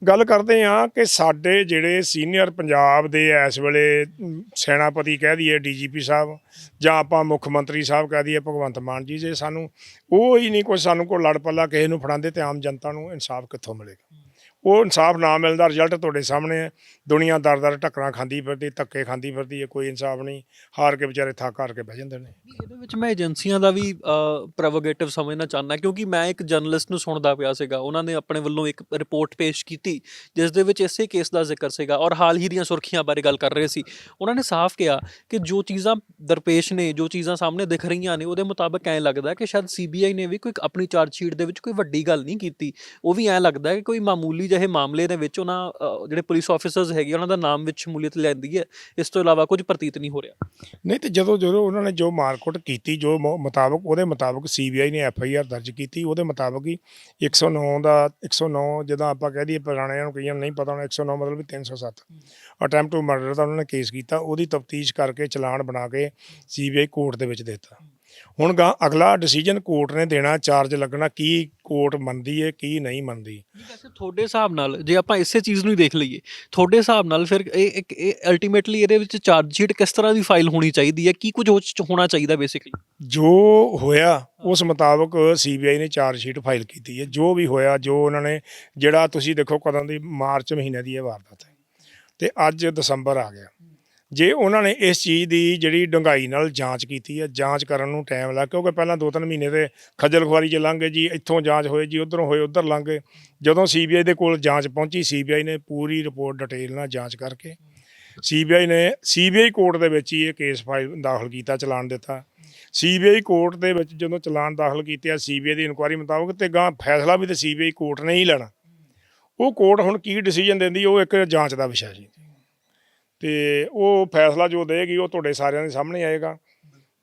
ਗੱਲ ਕਰਦੇ ਆ ਕਿ ਸਾਡੇ ਜਿਹੜੇ ਸੀਨੀਅਰ ਪੰਜਾਬ ਦੇ ਇਸ ਵੇਲੇ ਸੈਨਾਪਤੀ ਕਹਿ ਦਈਏ, ਡੀਜੀਪੀ ਸਾਹਿਬ ਜਾਂ ਆਪਾਂ ਮੁੱਖ ਮੰਤਰੀ ਸਾਹਿਬ ਕਹਿ ਦਈਏ, ਭਗਵੰਤ ਮਾਨ ਜੀ, ਜੇ ਸਾਨੂੰ ਉਹ ਹੀ ਨਹੀਂ ਕੋਈ ਸਾਨੂੰ ਕੋਈ ਲੜ ਪੱਲਾ ਕਿਸੇ ਨੂੰ ਫੜਾਉਂਦੇ ਤੇ ਆਮ ਜਨਤਾ ਨੂੰ ਇਨਸਾਫ ਕਿੱਥੋਂ ਮਿਲੇਗਾ? ਉਹ ਇਨਸਾਫ ਨਾ ਮਿਲਦਾ ਰਿਜ਼ਲਟ ਤੁਹਾਡੇ ਸਾਹਮਣੇ ਹੈ। ਦੁਨੀਆ ਦਰ ਦਰ ਟੱਕਰਾਂ ਖਾਂਦੀ ਫਿਰਦੀ, ਧੱਕੇ ਖਾਂਦੀ ਫਿਰਦੀ ਹੈ, ਕੋਈ ਇਨਸਾਫ ਨਹੀਂ। ਹਾਰ ਕੇ ਵਿਚਾਰੇ ਥੱਕ ਹਾਰ ਕੇ ਬਹਿ ਜਾਂਦੇ ਨੇ। ਇਹਦੇ ਵਿੱਚ ਮੈਂ ਏਜੰਸੀਆਂ ਦਾ ਵੀ ਪ੍ਰੋਵੋਗੇਟਿਵ ਸਮਝਣਾ ਚਾਹੁੰਦਾ, ਕਿਉਂਕਿ ਮੈਂ ਇੱਕ ਜਰਨਲਿਸਟ ਨੂੰ ਸੁਣਦਾ ਪਿਆ ਸੀਗਾ। ਉਹਨਾਂ ਨੇ ਆਪਣੇ ਵੱਲੋਂ ਇੱਕ ਰਿਪੋਰਟ ਪੇਸ਼ ਕੀਤੀ, ਜਿਸ ਦੇ ਵਿੱਚ ਇਸੇ ਕੇਸ ਦਾ ਜ਼ਿਕਰ ਸੀਗਾ ਔਰ ਹਾਲ ਹੀ ਦੀਆਂ ਸੁਰਖੀਆਂ ਬਾਰੇ ਗੱਲ ਕਰ ਰਹੇ ਸੀ। ਉਹਨਾਂ ਨੇ ਸਾਫ਼ ਕਿਹਾ ਕਿ ਜੋ ਚੀਜ਼ਾਂ ਦਰਪੇਸ਼ ਨੇ, ਜੋ ਚੀਜ਼ਾਂ ਸਾਹਮਣੇ ਦਿਖ ਰਹੀਆਂ ਨੇ, ਉਹਦੇ ਮੁਤਾਬਕ ਐਂ ਲੱਗਦਾ ਕਿ ਸ਼ਾਇਦ ਸੀਬੀਆਈ ਨੇ ਵੀ ਕੋਈ ਆਪਣੀ ਚਾਰਜ ਸ਼ੀਟ ਦੇ ਵਿੱਚ ਕੋਈ ਵੱਡੀ ਗੱਲ ਨਹੀਂ ਕੀਤੀ। ਉਹ ਵੀ ਐਂ ਲੱਗਦਾ ਕਿ ਕੋਈ ਮਾਮੂਲੀ ਜਿਹੇ ਮਾਮਲੇ ਦੇ ਵਿੱਚ ਉਹਨਾਂ ਅ, ਜਿਹੜੇ ਪੁਲਿਸ ਆਫੀਸਰਸ ਹੈਗੇ ਉਹਨਾਂ ਦਾ ਨਾਮ ਵਿੱਚ ਸ਼ਮੂਲੀਅਤ ਲੈਂਦੀ ਹੈ। ਇਸ ਤੋਂ ਇਲਾਵਾ ਕੁਝ ਪ੍ਰਤੀਤ ਨਹੀਂ ਹੋ ਰਿਹਾ। ਨਹੀਂ ਤੇ ਜਦੋਂ ਜਦੋਂ ਉਹਨਾਂ ਨੇ ਜੋ ਮਾਰਕੁੱਟ ਕੀਤੀ ਜੋ ਮੁ- ਮੁਤਾਬਕ ਉਹਦੇ ਮੁਤਾਬਕ ਸੀਬੀਆਈ ਨੇ ਐਫ ਆਈ ਆਰ ਦਰਜ ਕੀਤੀ ਉਹਦੇ ਮੁਤਾਬਕ ਹੀ 109 ਦਾ 109 ਜਦੋਂ ਆਪਾਂ ਕਹਿ ਦਈਏ ਪੁਰਾਣਿਆਂ ਨੂੰ ਕਈਆਂ ਨੂੰ ਨਹੀਂ ਪਤਾ ਹੋਣਾ 109 ਮਤਲਬ ਵੀ 307 ਅਟੈਂਪਟ ਟੂ ਮਰਡਰ ਦਾ ਉਹਨਾਂ ਨੇ ਕੇਸ ਕੀਤਾ ਉਹਦੀ ਤਫਤੀਸ਼ ਕਰਕੇ ਚਲਾਨ ਬਣਾ ਕੇ ਸੀਬੀਆਈ ਕੋਰਟ ਦੇ ਵਿੱਚ ਦਿੱਤਾ। ਹੁਣ ਗਾ ਅਗਲਾ ਡਿਸੀਜਨ ਕੋਰਟ ਨੇ ਦੇਣਾ ਚਾਰਜ ਲੱਗਣਾ ਕੀ ਕੋਰਟ ਮੰਨਦੀ ਹੈ ਕੀ ਨਹੀਂ ਮੰਨਦੀ। ਵੈਸੇ ਤੁਹਾਡੇ ਹਿਸਾਬ ਨਾਲ ਜੇ ਆਪਾਂ ਇਸੇ ਚੀਜ਼ ਨੂੰ ਹੀ ਦੇਖ ਲਈਏ ਤੁਹਾਡੇ ਹਿਸਾਬ ਨਾਲ ਫਿਰ ਇਹ ਇੱਕ ਇਹ ਅਲਟੀਮੇਟਲੀ ਇਹਦੇ ਵਿੱਚ ਚਾਰਜ ਸ਼ੀਟ ਕਿਸ ਤਰ੍ਹਾਂ ਦੀ ਫਾਈਲ ਹੋਣੀ ਚਾਹੀਦੀ ਹੈ? ਕੀ ਕੁਝ ਉਹ 'ਚ ਹੋਣਾ ਚਾਹੀਦਾ ਬੇਸਿਕਲੀ ਜੋ ਹੋਇਆ ਉਸ ਮੁਤਾਬਕ ਸੀਬੀਆਈ ਨੇ ਚਾਰਜ ਸ਼ੀਟ ਫਾਈਲ ਕੀਤੀ ਹੈ। ਜੋ ਵੀ ਹੋਇਆ ਜੋ ਉਹਨਾਂ ਨੇ ਜਿਹੜਾ ਤੁਸੀਂ ਦੇਖੋ ਕਦੋਂ ਦੀ ਮਾਰਚ ਮਹੀਨੇ ਦੀ ਇਹ ਵਾਰਦਾਤ ਹੈ। ਤੇ ਅੱਜ ਦਸੰਬਰ ਆ ਗਿਆ। ਜੇ ਉਹਨਾਂ ਨੇ ਇਸ ਚੀਜ਼ ਦੀ ਜਿਹੜੀ ਡੰਗਾਈ ਨਾਲ ਜਾਂਚ ਕੀਤੀ ਹੈ, ਜਾਂਚ ਕਰਨ ਨੂੰ ਟਾਈਮ ਲੱਗ, ਕਿਉਂਕਿ ਪਹਿਲਾਂ ਦੋ ਤਿੰਨ ਮਹੀਨੇ ਦੇ ਖੱਜਲ ਖੁਆਰੀ ਚ ਲੰਘ ਜੀ, ਇੱਥੋਂ ਜਾਂਚ ਹੋਏ ਜੀ, ਉਧਰੋਂ ਹੋਏ, ਉਧਰ ਲੰਘ ਗਏ। ਜਦੋਂ ਸੀਬੀਆਈ ਦੇ ਕੋਲ ਜਾਂਚ ਪਹੁੰਚੀ ਸੀਬੀਆਈ ਨੇ ਪੂਰੀ ਰਿਪੋਰਟ ਡਿਟੇਲ ਨਾਲ ਜਾਂਚ ਕਰਕੇ ਸੀਬੀਆਈ ਨੇ ਸੀਬੀਆਈ ਕੋਰਟ ਦੇ ਵਿੱਚ ਹੀ ਇਹ ਕੇਸ ਫਾਈਲ ਦਾਖਲ ਕੀਤਾ, ਚਲਾਨ ਦਿੱਤਾ। ਸੀਬੀਆਈ ਕੋਰਟ ਦੇ ਵਿੱਚ ਜਦੋਂ ਚਲਾਨ ਦਾਖਲ ਕੀਤਾ ਸੀਬੀਆਈ ਦੀ ਇਨਕੁਆਇਰੀ ਮੁਤਾਬਕ ਤੇ ਗਾਂ ਫੈਸਲਾ ਵੀ ਤੇ ਸੀਬੀਆਈ ਕੋਰਟ ਨੇ ਹੀ ਲੈਣਾ। ਉਹ ਕੋਰਟ ਹੁਣ ਕੀ ਡਿਸੀਜਨ ਦਿੰਦੀ, ਉਹ ਇੱਕ ਜਾਂਚ ਦਾ ਵਿਸ਼ਾ ਜੀ। ਤੇ ਉਹ ਫੈਸਲਾ ਜੋ ਦੇਗੀ ਉਹ ਤੁਹਾਡੇ ਸਾਰਿਆਂ ਦੇ ਸਾਹਮਣੇ ਆਏਗਾ।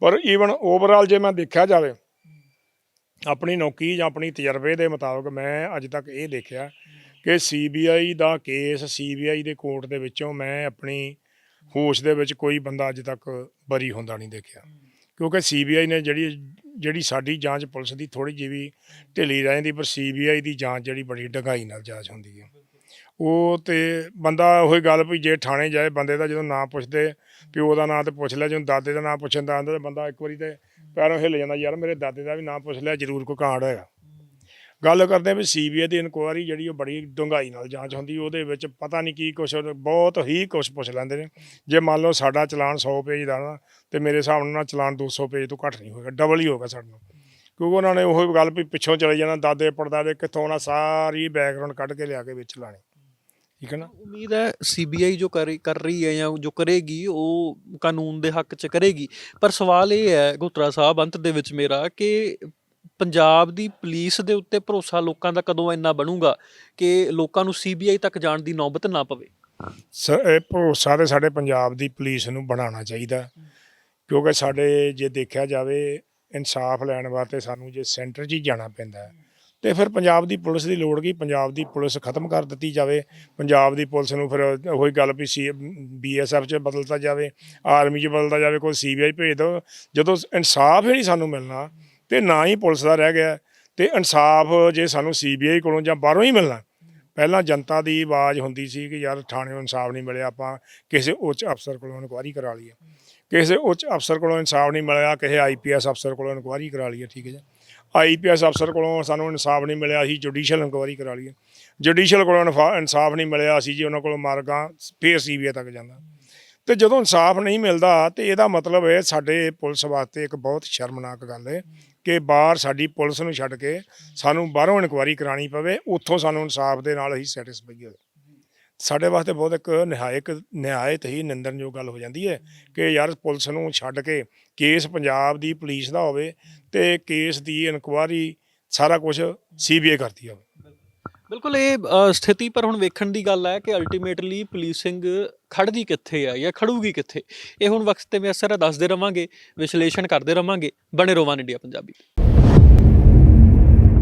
ਪਰ ਈਵਨ ਓਵਰਆਲ ਜੇ ਮੈਂ ਦੇਖਿਆ ਜਾਵੇ, ਆਪਣੀ ਨੌਕਰੀ ਜਾਂ ਆਪਣੀ ਤਜਰਬੇ ਦੇ ਮੁਤਾਬਕ ਮੈਂ ਅੱਜ ਤੱਕ ਇਹ ਦੇਖਿਆ ਕਿ ਸੀਬੀਆਈ ਦਾ ਕੇਸ ਸੀਬੀਆਈ ਦੇ ਕੋਰਟ ਦੇ ਵਿੱਚੋਂ ਮੈਂ ਆਪਣੀ ਹੋਸ਼ ਦੇ ਵਿੱਚ ਕੋਈ ਬੰਦਾ ਅੱਜ ਤੱਕ ਬਰੀ ਹੁੰਦਾ ਨਹੀਂ ਦੇਖਿਆ। ਕਿਉਂਕਿ ਸੀਬੀਆਈ ਨੇ ਜਿਹੜੀ ਜਿਹੜੀ ਸਾਡੀ ਜਾਂਚ ਪੁਲਿਸ ਦੀ ਥੋੜੀ ਜਿਹੀ ਵੀ ਢਿੱਲੀ ਰਹਿੰਦੀ, ਪਰ ਸੀਬੀਆਈ ਦੀ ਜਾਂਚ ਜਿਹੜੀ ਬੜੀ ਡਗਾਈ ਨਾਲ ਜਾਂਚ ਹੁੰਦੀ ਹੈ। ਉਹ ਤੇ ਬੰਦਾ ਉਹੀ ਗੱਲ ਵੀ ਜੇ ਥਾਣੇ ਜਾਏ ਬੰਦੇ ਦਾ ਜਦੋਂ ਨਾਂ ਪੁੱਛਦੇ ਪਿਓ ਦਾ ਨਾਂ ਤੇ ਪੁੱਛ ਲਿਆ ਜਦੋਂ ਦਾਦੇ ਦਾ ਨਾਂ ਪੁੱਛਣ ਦਾ ਆਂਦਾ ਤੇ ਬੰਦਾ ਇੱਕ ਵਾਰੀ ਤੇ ਪੈਰੋਂ ਹਿੱਲ ਜਾਂਦਾ ਯਾਰ ਮੇਰੇ ਦਾਦੇ ਦਾ ਵੀ ਨਾਂ ਪੁੱਛ ਲਿਆ ਜ਼ਰੂਰ ਕੋਈ ਕਾਂਡ ਹੈਗਾ। ਗੱਲ ਕਰਦੇ ਵੀ ਸੀਬੀਆਈ ਦੀ ਇਨਕੁਆਇਰੀ ਜਿਹੜੀ ਉਹ ਬੜੀ ਡੂੰਘਾਈ ਨਾਲ ਜਾਂਚ ਹੁੰਦੀ ਉਹਦੇ ਵਿੱਚ ਪਤਾ ਨਹੀਂ ਕੀ ਕੁਛ ਬਹੁਤ ਹੀ ਕੁਛ ਪੁੱਛ ਲੈਂਦੇ ਨੇ। ਜੇ ਮੰਨ ਲਓ ਸਾਡਾ ਚਲਾਨ 100 ਪੇਜ ਦਾ ਨਾ ਤੇ ਮੇਰੇ ਹਿਸਾਬ ਨਾਲ ਚਲਾਨ 200 ਪੇਜ ਤੋਂ ਘੱਟ ਨਹੀਂ ਹੋਏਗਾ ਡਬਲ ਹੀ ਹੋਗਾ ਸਾਡੇ। ਕਿਉਂਕਿ ਉਹਨਾਂ ਨੇ ਉਹ ਗੱਲ ਵੀ ਪਿੱਛੋਂ ਚਲੇ ਜਾਣਾ ਦਾਦੇ ਪੜਦਾਦੇ ਕਿੱਥੋਂ ਨਾ ਸਾਰੀ ਬੈਕਗ੍ਰਾਉਂਡ ਕੱਢ ਕੇ ਲਿਆ ਕੇ ਵਿੱਚ ਲਾਣੀ ਠੀਕ ਹੈ ਨਾ? ਉਮੀਦ ਹੈ ਸੀਬੀਆਈ ਜੋ ਕਰ ਕਰ ਰਹੀ ਹੈ ਜਾਂ ਜੋ ਕਰੇਗੀ ਉਹ ਕਾਨੂੰਨ ਦੇ ਹੱਕ 'ਚ ਕਰੇਗੀ। ਪਰ ਸਵਾਲ ਇਹ ਹੈ ਗੁਤਰਾ ਸਾਹਿਬ ਅੰਤ ਦੇ ਵਿੱਚ ਮੇਰਾ ਕਿ ਪੰਜਾਬ ਦੀ ਪੁਲਿਸ ਦੇ ਉੱਤੇ ਭਰੋਸਾ ਲੋਕਾਂ ਦਾ ਕਦੋਂ ਇੰਨਾ ਬਣੂਗਾ ਕਿ ਲੋਕਾਂ ਨੂੰ ਸੀਬੀਆਈ ਤੱਕ ਜਾਣ ਦੀ ਨੌਬਤ ਨਾ ਪਵੇ? ਸ ਇਹ ਭਰੋਸਾ ਤੇ ਸਾਡੇ ਪੰਜਾਬ ਦੀ ਪੁਲਿਸ ਨੂੰ ਬਣਾਉਣਾ ਚਾਹੀਦਾ। ਕਿਉਂਕਿ ਸਾਡੇ ਜੇ ਦੇਖਿਆ ਜਾਵੇ ਇਨਸਾਫ ਲੈਣ ਵਾਸਤੇ ਸਾਨੂੰ ਜੇ ਸੈਂਟਰ 'ਚ ਹੀ ਜਾਣਾ ਪੈਂਦਾ ਹੈ ਤੇ ਫਿਰ ਪੰਜਾਬ ਦੀ ਪੁਲਿਸ ਦੀ ਲੋੜ ਕੀ? ਪੰਜਾਬ ਦੀ ਪੁਲਿਸ ਖਤਮ ਕਰ ਦਿੱਤੀ ਜਾਵੇ। ਪੰਜਾਬ ਦੀ ਪੁਲਿਸ ਨੂੰ ਫਿਰ ਉਹੀ ਗੱਲ ਵੀ ਸੀ ਬੀਐਸਐਫ 'ਚ ਬਦਲਤਾ ਜਾਵੇ, ਆਰਮੀ 'ਚ ਬਦਲਦਾ ਜਾਵੇ, ਕੋਈ ਸੀਬੀਆਈ ਭੇਜ ਦੋ ਜਦੋਂ ਇਨਸਾਫ ਹੀ ਨਹੀਂ ਸਾਨੂੰ ਮਿਲਣਾ ਤੇ ਨਾ ਹੀ ਪੁਲਿਸ ਦਾ ਰਹਿ ਗਿਆ, ਤੇ ਇਨਸਾਫ ਜੇ ਸਾਨੂੰ ਸੀਬੀਆਈ ਕੋਲੋਂ ਜਾਂ ਬਾਹਰੋਂ ਹੀ ਮਿਲਣਾ। ਪਹਿਲਾਂ ਜਨਤਾ ਦੀ ਆਵਾਜ਼ ਹੁੰਦੀ ਸੀ ਕਿ ਯਾਰ ਥਾਣੇ ਨੂੰ ਇਨਸਾਫ ਨਹੀਂ ਮਿਲਿਆ, ਆਪਾਂ ਕਿਸੇ ਉੱਚ ਅਫਸਰ ਕੋਲੋਂ ਇਨਕੁਆਇਰੀ ਕਰਾ ਲਈਏ। ਕਿਸੇ ਉੱਚ ਅਫਸਰ ਕੋਲੋਂ ਇਨਸਾਫ ਨਹੀਂ ਮਿਲਿਆ, ਕਿਸੇ ਆਈਪੀਐਸ ਅਫਸਰ ਕੋਲੋਂ ਇਨਕੁਆਇਰੀ ਕਰਾ ਲਈਏ, ਠੀਕ ਹੈ ਜੀ। ਆਈਪੀਐਸ ਅਫਸਰ ਕੋਲੋਂ ਸਾਨੂੰ ਇਨਸਾਫ ਨਹੀਂ ਮਿਲਿਆ, ਅਸੀਂ ਜੁਡੀਸ਼ੀਅਲ ਇਨਕੁਆਇਰੀ ਕਰਾ ਲਈਏ। ਜੁਡੀਸ਼ੀਅਲ ਕੋਲੋਂ ਇਨਫਾ- ਇਨਸਾਫ ਨਹੀਂ ਮਿਲਿਆ, ਅਸੀਂ ਜੀ ਉਹਨਾਂ ਕੋਲੋਂ ਮਾਰਗਾ ਫੇਰ ਸੀਬੀਆਈ ਤੱਕ ਜਾਂਦਾ। ਤੇ ਜਦੋਂ ਇਨਸਾਫ ਨਹੀਂ ਮਿਲਦਾ, ਤੇ ਇਹਦਾ ਮਤਲਬ ਹੈ ਸਾਡੇ ਪੁਲਿਸ ਵਾਸਤੇ ਇੱਕ ਬਹੁਤ ਸ਼ਰਮਨਾਕ ਗੱਲ ਹੈ ਕਿ ਬਾਹਰ ਸਾਡੀ ਪੁਲਿਸ ਨੂੰ ਛੱਡ ਕੇ ਸਾਨੂੰ ਬਾਹਰੋਂ ਇਨਕੁਆਇਰੀ ਕਰਾਣੀ ਪਵੇ, ਉੱਥੋਂ ਸਾਨੂੰ ਇਨਸਾਫ ਦੇ ਨਾਲ ਹੀ ਸੈਟੀਸਫਾਈ ਹੋਵੇ ਸਾਡੇ ਵਾਸਤੇ ਬਹੁਤ ਇੱਕ ਨਿਹਾਇਕ ਨਿਹਾਇਤ ਹੀ ਨਿੰਦਣਯੋਗ ਗੱਲ ਹੋ ਜਾਂਦੀ ਹੈ ਕਿ ਯਾਰ ਪੁਲਿਸ ਨੂੰ ਛੱਡ ਕੇ ਕੇਸ ਪੰਜਾਬ ਦੀ ਪੁਲਿਸ ਦਾ ਹੋਵੇ ਤੇ ਕੇਸ ਦੀ ਇਨਕੁਆਇਰੀ ਸਾਰਾ ਕੁਝ ਸੀਬੀਆਈ ਕਰਦੀ ਹੋਵੇ। ਬਿਲਕੁਲ ਇਹ ਅ, ਸਥਿਤੀ ਪਰ ਹੁਣ ਵੇਖਣ ਦੀ ਗੱਲ ਹੈ ਕਿ ਅਲਟੀਮੇਟਲੀ ਪੁਲਿਸਿੰਗ ਖੜਦੀ ਕਿੱਥੇ ਆ ਜਾਂ ਖੜੂਗੀ ਕਿੱਥੇ? ਇਹ ਹੁਣ ਵਕਤ ਤੇ ਮੈਂ ਅਸਰ ਦੱਸਦੇ ਰਵਾਂਗੇ ਵਿਸ਼ਲੇਸ਼ਣ ਕਰਦੇ ਰਵਾਂਗੇ। ਬਣੇ ਰੋਵਾਨ ਇੰਡੀਆ ਪੰਜਾਬੀ।